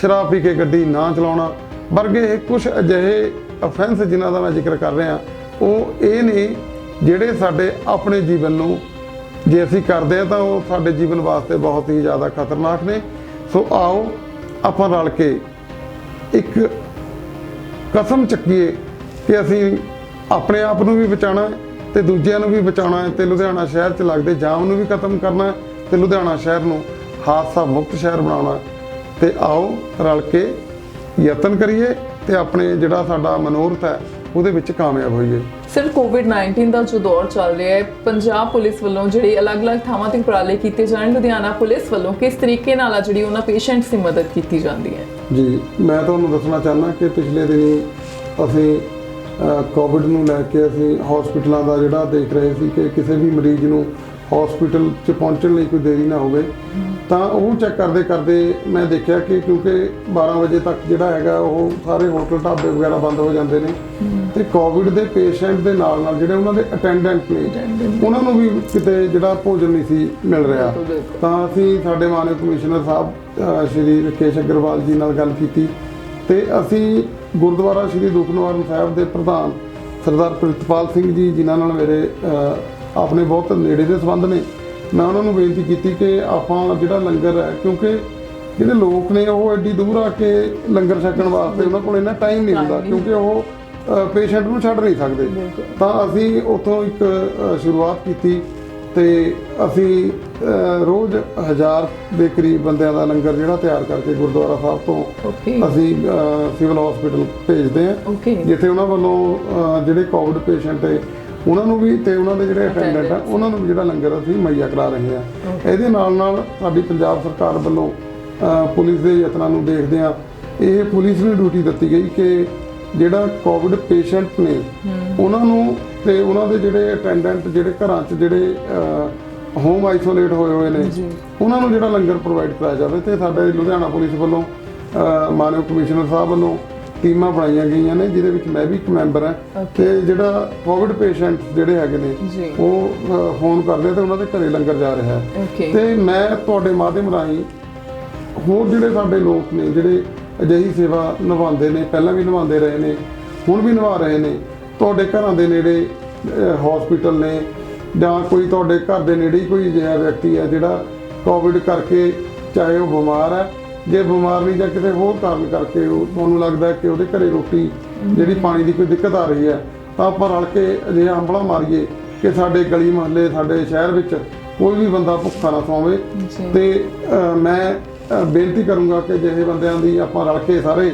[SPEAKER 2] ਸ਼ਰਾਬ ਪੀ ਕੇ ਗੱਡੀ ਨਾ ਚਲਾਉਣਾ, ਵਰਗੇ ਕੁਝ ਅਜਿਹੇ ਅਫੈਂਸ ਜਿਨ੍ਹਾਂ ਦਾ ਮੈਂ ਜ਼ਿਕਰ ਕਰ ਰਿਹਾ, ਉਹ ਇਹ ਨੇ ਜਿਹੜੇ ਸਾਡੇ ਆਪਣੇ ਜੀਵਨ ਨੂੰ ਜੇ ਅਸੀਂ ਕਰਦੇ ਹਾਂ ਤਾਂ ਉਹ ਸਾਡੇ ਜੀਵਨ ਵਾਸਤੇ ਬਹੁਤ ਹੀ ਜ਼ਿਆਦਾ ਖਤਰਨਾਕ ਨੇ ਸੋ ਆਓ ਆਪਾਂ ਰਲ ਕੇ ਇੱਕ ਕਸਮ ਚੱਕੀਏ ਕਿ ਅਸੀਂ ਆਪਣੇ ਆਪ ਨੂੰ ਵੀ ਬਚਾਉਣਾ ਹੈ ਤੇ ਦੂਜਿਆਂ ਨੂੰ ਵੀ ਬਚਾਉਣਾ ਹੈ ਤੇ ਲੁਧਿਆਣਾ ਸ਼ਹਿਰ 'ਚ ਲੱਗਦੇ ਜਾਮ ਨੂੰ ਵੀ ਖਤਮ ਕਰਨਾ ਹੈ ਤੇ ਲੁਧਿਆਣਾ ਸ਼ਹਿਰ ਨੂੰ ਹਾਦਸਾ ਮੁਕਤ ਸ਼ਹਿਰ ਬਣਾਉਣਾ ਹੈ। ਤੇ ਆਓ ਰਲ ਕੇ ਯਤਨ ਕਰੀਏ ਤੇ ਆਪਣੇ ਜਿਹੜਾ ਸਾਡਾ ਮਨੋਰਥ ਹੈ ਉਹਦੇ ਵਿੱਚ ਕਾਮਯਾਬ ਹੋਈਏ
[SPEAKER 1] ਸਰ ਕੋਵਿਡ-19 ਦਾ ਜੋ ਦੌਰ ਚੱਲ ਰਿਹਾ ਹੈ ਪੰਜਾਬ ਪੁਲਿਸ ਵੱਲੋਂ ਜਿਹੜੇ ਅਲੱਗ-ਅਲੱਗ ਥਾਵਾਂ ਤੇ ਉਪਰਾਲੇ ਕੀਤੇ ਜਾਣ ਲੁਧਿਆਣਾ ਪੁਲਿਸ ਵੱਲੋਂ ਕਿਸ ਤਰੀਕੇ ਨਾਲ ਆ ਜਿਹੜੀ ਉਹਨਾਂ ਪੇਸ਼ੈਂਟਸ ਦੀ ਮਦਦ ਕੀਤੀ ਜਾਂਦੀ ਹੈ?
[SPEAKER 2] ਜੀ ਮੈਂ ਤੁਹਾਨੂੰ ਦੱਸਣਾ ਚਾਹੁੰਦਾ ਕਿ ਪਿਛਲੇ ਦਿਨੀ ਅਸੀਂ ਕੋਵਿਡ ਨੂੰ ਲੈ ਕੇ ਅਸੀਂ ਹਸਪੀਟਲਾਂ ਦਾ ਜਿਹੜਾ ਦੇਖ ਰਹੇ ਸੀ ਕਿ ਕਿਸੇ ਵੀ ਮਰੀਜ਼ ਨੂੰ ਹਸਪੀਟਲ 'ਚ ਪਹੁੰਚਣ ਲਈ ਕੋਈ ਦੇਰੀ ਨਾ ਹੋਵੇ। ਤਾਂ ਉਹ ਚੈੱਕ ਕਰਦੇ ਕਰਦੇ ਮੈਂ ਦੇਖਿਆ ਕਿ ਕਿਉਂਕਿ 12 ਵਜੇ ਤੱਕ ਜਿਹੜਾ ਹੈਗਾ ਉਹ ਸਾਰੇ ਹੋਟਲ ਢਾਬੇ ਵਗੈਰਾ ਬੰਦ ਹੋ ਜਾਂਦੇ ਨੇ ਤੇ ਕੋਵਿਡ ਦੇ ਪੇਸ਼ੈਂਟ ਦੇ ਨਾਲ ਨਾਲ ਜਿਹੜੇ ਉਹਨਾਂ ਦੇ ਅਟੈਂਡੈਂਟ ਨੇ ਉਹਨਾਂ ਨੂੰ ਵੀ ਕਿਤੇ ਜਿਹੜਾ ਭੋਜਨ ਨਹੀਂ ਸੀ ਮਿਲ ਰਿਹਾ। ਤਾਂ ਅਸੀਂ ਸਾਡੇ ਮਾਨਯੋਗ ਕਮਿਸ਼ਨਰ ਸਾਹਿਬ ਸ਼੍ਰੀ ਰਕੇਸ਼ ਅਗਰਵਾਲ ਜੀ ਨਾਲ ਗੱਲ ਕੀਤੀ ਤੇ ਅਸੀਂ ਗੁਰਦੁਆਰਾ ਸ਼੍ਰੀ ਦੁਖਨਿਵਾਰਨ ਸਾਹਿਬ ਦੇ ਪ੍ਰਧਾਨ ਸਰਦਾਰ ਪ੍ਰਿਤਪਾਲ ਸਿੰਘ ਜੀ ਜਿਨ੍ਹਾਂ ਨਾਲ ਮੇਰੇ ਆਪਣੇ ਬਹੁਤ ਨੇੜੇ ਦੇ ਸੰਬੰਧ ਨੇ ਮੈਂ ਉਹਨਾਂ ਨੂੰ ਬੇਨਤੀ ਕੀਤੀ ਕਿ ਆਪਾਂ ਜਿਹੜਾ ਲੰਗਰ ਹੈ ਕਿਉਂਕਿ ਜਿਹੜੇ ਲੋਕ ਨੇ ਉਹ ਐਡੀ ਦੂਰ ਆ ਕੇ ਲੰਗਰ ਛਕਣ ਵਾਸਤੇ ਉਹਨਾਂ ਕੋਲ ਇੰਨਾ ਟਾਈਮ ਨਹੀਂ ਹੁੰਦਾ ਕਿਉਂਕਿ ਉਹ ਪੇਸ਼ੈਂਟ ਨੂੰ ਛੱਡ ਨਹੀਂ ਸਕਦੇ। ਤਾਂ ਅਸੀਂ ਉੱਥੋਂ ਇੱਕ ਸ਼ੁਰੂਆਤ ਕੀਤੀ ਤੇ ਅਸੀਂ ਰੋਜ਼ ਹਜ਼ਾਰ ਦੇ ਕਰੀਬ ਬੰਦਿਆਂ ਦਾ ਲੰਗਰ ਜਿਹੜਾ ਤਿਆਰ ਕਰਕੇ ਗੁਰਦੁਆਰਾ ਸਾਹਿਬ ਤੋਂ ਅਸੀਂ ਸਿਵਲ ਹਸਪੀਟਲ ਭੇਜਦੇ ਹਾਂ ਜਿੱਥੇ ਉਹਨਾਂ ਵੱਲੋਂ ਜਿਹੜੇ ਕੋਵਿਡ ਪੇਸ਼ੈਂਟ ਹੈ ਉਹਨਾਂ ਨੂੰ ਵੀ ਤੇ ਉਹਨਾਂ ਦੇ ਜਿਹੜੇ ਅਟੈਂਡੈਂਟ ਆ ਉਹਨਾਂ ਨੂੰ ਵੀ ਜਿਹੜਾ ਲੰਗਰ ਅਸੀਂ ਮੁਹੱਈਆ ਕਰਾ ਰਹੇ ਹਾਂ। ਇਹਦੇ ਨਾਲ ਨਾਲ ਸਾਡੀ ਪੰਜਾਬ ਸਰਕਾਰ ਵੱਲੋਂ ਪੁਲਿਸ ਦੇ ਯਤਨਾਂ ਨੂੰ ਦੇਖਦੇ ਆ ਇਹ ਪੁਲਿਸ ਨੂੰ ਡਿਊਟੀ ਦਿੱਤੀ ਗਈ ਕਿ ਜਿਹੜਾ ਕੋਵਿਡ ਪੇਸ਼ੈਂਟ ਨੇ ਉਹਨਾਂ ਨੂੰ ਤੇ ਉਹਨਾਂ ਦੇ ਜਿਹੜੇ ਅਟੈਂਡੈਂਟ ਜਿਹੜੇ ਘਰਾਂ 'ਚ ਜਿਹੜੇ ਹੋਮ ਆਈਸੋਲੇਟ ਹੋਏ ਹੋਏ ਨੇ। ਉਹਨਾਂ ਨੂੰ ਜਿਹੜਾ ਲੰਗਰ ਪ੍ਰੋਵਾਈਡ ਕਰਾਇਆ ਜਾਵੇ। ਤੇ ਸਾਡੇ ਲੁਧਿਆਣਾ ਪੁਲਿਸ ਵੱਲੋਂ ਮਾਨਯੋਗ ਕਮਿਸ਼ਨਰ ਸਾਹਿਬ ਵੱਲੋਂ ਟੀਮਾਂ ਬਣਾਈਆਂ ਗਈਆਂ ਨੇ ਜਿਹਦੇ ਵਿੱਚ ਮੈਂ ਵੀ ਇੱਕ ਮੈਂਬਰ ਹਾਂ. ਤੇ ਜਿਹੜਾ ਕੋਵਿਡ ਪੇਸ਼ੈਂਟ ਜਿਹੜੇ ਹੈਗੇ ਨੇ। ਉਹ ਫੋਨ ਕਰਦੇ ਤੇ ਉਹਨਾਂ ਦੇ ਘਰੇ ਲੰਗਰ ਜਾ ਰਿਹਾ ਹੈ ਤੇ ਮੈਂ ਤੁਹਾਡੇ ਮਾਧਿਅਮ ਰਾਹੀਂ ਹੋਰ ਜਿਹੜੇ ਸਾਡੇ ਲੋਕ ਨੇ ਜਿਹੜੇ ਅਜਿਹੀ ਸੇਵਾ ਨਿਭਾਉਂਦੇ ਨੇ ਪਹਿਲਾਂ ਵੀ ਨਿਭਾਉਂਦੇ ਰਹੇ ਨੇ ਹੁਣ ਵੀ ਨਿਭਾ ਰਹੇ ਨੇ ਤੁਹਾਡੇ ਘਰਾਂ ਦੇ ਨੇੜੇ ਹਸਪੀਟਲ ਨੇ ਜਾਂ ਕੋਈ ਤੁਹਾਡੇ ਘਰ ਦੇ ਨੇੜੇ ਹੀ ਕੋਈ ਅਜਿਹਾ ਵਿਅਕਤੀ ਹੈ ਜਿਹੜਾ ਕੋਵਿਡ ਕਰਕੇ ਚਾਹੇ ਉਹ ਬਿਮਾਰ ਹੈ ਜੇ ਬਿਮਾਰ ਜਾਂ ਕਿਸੇ ਹੋਰ ਕਾਰਨ ਕਰਕੇ ਉਹ ਤੁਹਾਨੂੰ ਲੱਗਦਾ ਕਿ ਉਹਦੇ ਘਰੇ ਰੋਟੀ ਜਿਹੜੀ ਪਾਣੀ ਦੀ ਕੋਈ ਦਿੱਕਤ ਆ ਰਹੀ ਹੈ ਤਾਂ ਆਪਾਂ ਰਲ ਕੇ ਅਜਿਹਾ ਹੰਬਲਾ ਮਾਰੀਏ ਕਿ ਸਾਡੇ ਗਲੀ ਮੁਹੱਲੇ ਸਾਡੇ ਸ਼ਹਿਰ ਵਿੱਚ ਕੋਈ ਵੀ ਬੰਦਾ ਭੁੱਖਾ ਨਾ ਸੌਵੇ। ਤੇ ਮੈਂ ਬੇਨਤੀ ਕਰੂੰਗਾ ਕਿ ਜਿਹੇ ਬੰਦਿਆਂ ਦੀ ਆਪਾਂ ਰਲ ਕੇ ਸਾਰੇ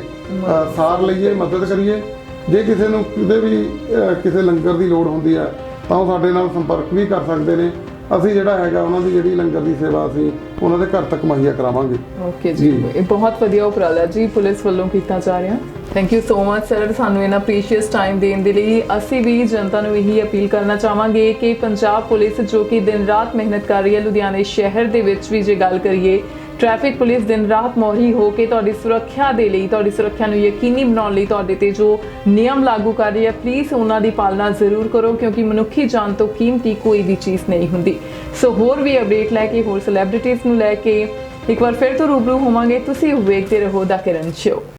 [SPEAKER 2] ਸਾਰ ਲਈਏ ਮਦਦ ਕਰੀਏ। ਜੇ ਕਿਸੇ ਨੂੰ ਕਿਤੇ ਵੀ ਕਿਸੇ ਲੰਗਰ ਦੀ ਲੋੜ ਹੁੰਦੀ ਹੈ ਤਾਂ ਉਹ ਸਾਡੇ ਨਾਲ ਸੰਪਰਕ ਵੀ ਕਰ ਸਕਦੇ ਨੇ। ਅਸੀਂ ਜਿਹੜਾ ਹੈਗਾ ਉਹਨਾਂ ਦੀ ਜਿਹੜੀ ਲੰਗਰ ਦੀ ਸੇਵਾ ਅਸੀਂ ਉਹਨਾਂ ਦੇ ਘਰ ਤੱਕ ਮੁਹੱਈਆ ਕਰਾਵਾਂਗੇ।
[SPEAKER 1] ਓਕੇ ਜੀ
[SPEAKER 2] ਜੀ।
[SPEAKER 1] ਇਹ ਬਹੁਤ ਵਧੀਆ ਉਪਰਾਲਾ ਜੀ ਪੁਲਿਸ ਵੱਲੋਂ ਕੀਤਾ ਜਾ ਰਿਹਾ। Thank you so much sir ਸਾਨੂੰ ਇਹਨਾਂ ਪ੍ਰੀਸ਼ੀਅਸ ਟਾਈਮ ਦੇਣ ਦੇ ਲਈ। ਅਸੀਂ ਵੀ ਜਨਤਾ ਨੂੰ ਇਹੀ ਅਪੀਲ ਕਰਨਾ ਚਾਹਾਂਗੇ ਕਿ ਪੰਜਾਬ ਪੁਲਿਸ ਜੋ ਕਿ ਦਿਨ ਰਾਤ ਮਿਹਨਤ ਕਰ ਰਹੀ ਹੈ ਲੁਧਿਆਣੇ ਸ਼ਹਿਰ ਦੇ ਵਿੱਚ ਵੀ ਜੇ ਗੱਲ ਕਰੀਏ ਟ੍ਰੈਫਿਕ ਪੁਲਿਸ ਦਿਨ ਰਾਤ ਮੋਹਰੀ ਹੋ ਕੇ ਤੁਹਾਡੀ ਸੁਰੱਖਿਆ ਦੇ ਲਈ, ਤੁਹਾਡੀ ਸੁਰੱਖਿਆ ਨੂੰ ਯਕੀਨੀ ਬਣਾਉਣ ਲਈ ਤੁਹਾਡੇ ਤੇ ਜੋ ਨਿਯਮ ਲਾਗੂ ਕਰ ਰਹੀ ਹੈ ਪਲੀਜ਼ ਉਹਨਾਂ ਦੀ ਪਾਲਣਾ ਜ਼ਰੂਰ ਕਰੋ ਕਿਉਂਕਿ ਮਨੁੱਖੀ ਜਾਨ ਤੋਂ ਕੀਮਤੀ ਕੋਈ ਵੀ ਚੀਜ਼ ਨਹੀਂ ਹੁੰਦੀ। ਸੋ ਹੋਰ ਵੀ ਅਪਡੇਟ ਲੈ ਕੇ, ਹੋਰ ਸੈਲੀਬ੍ਰਿਟੀਜ਼ ਨੂੰ ਲੈ ਕੇ ਇੱਕ ਵਾਰ ਫਿਰ ਤੋਂ ਰੂਬਰੂ ਹੋਵਾਂਗੇ। ਤੁਸੀਂ ਵੇਖਦੇ ਰਹੋ ਦਾ ਕਿਰਨ ਸ਼ੋ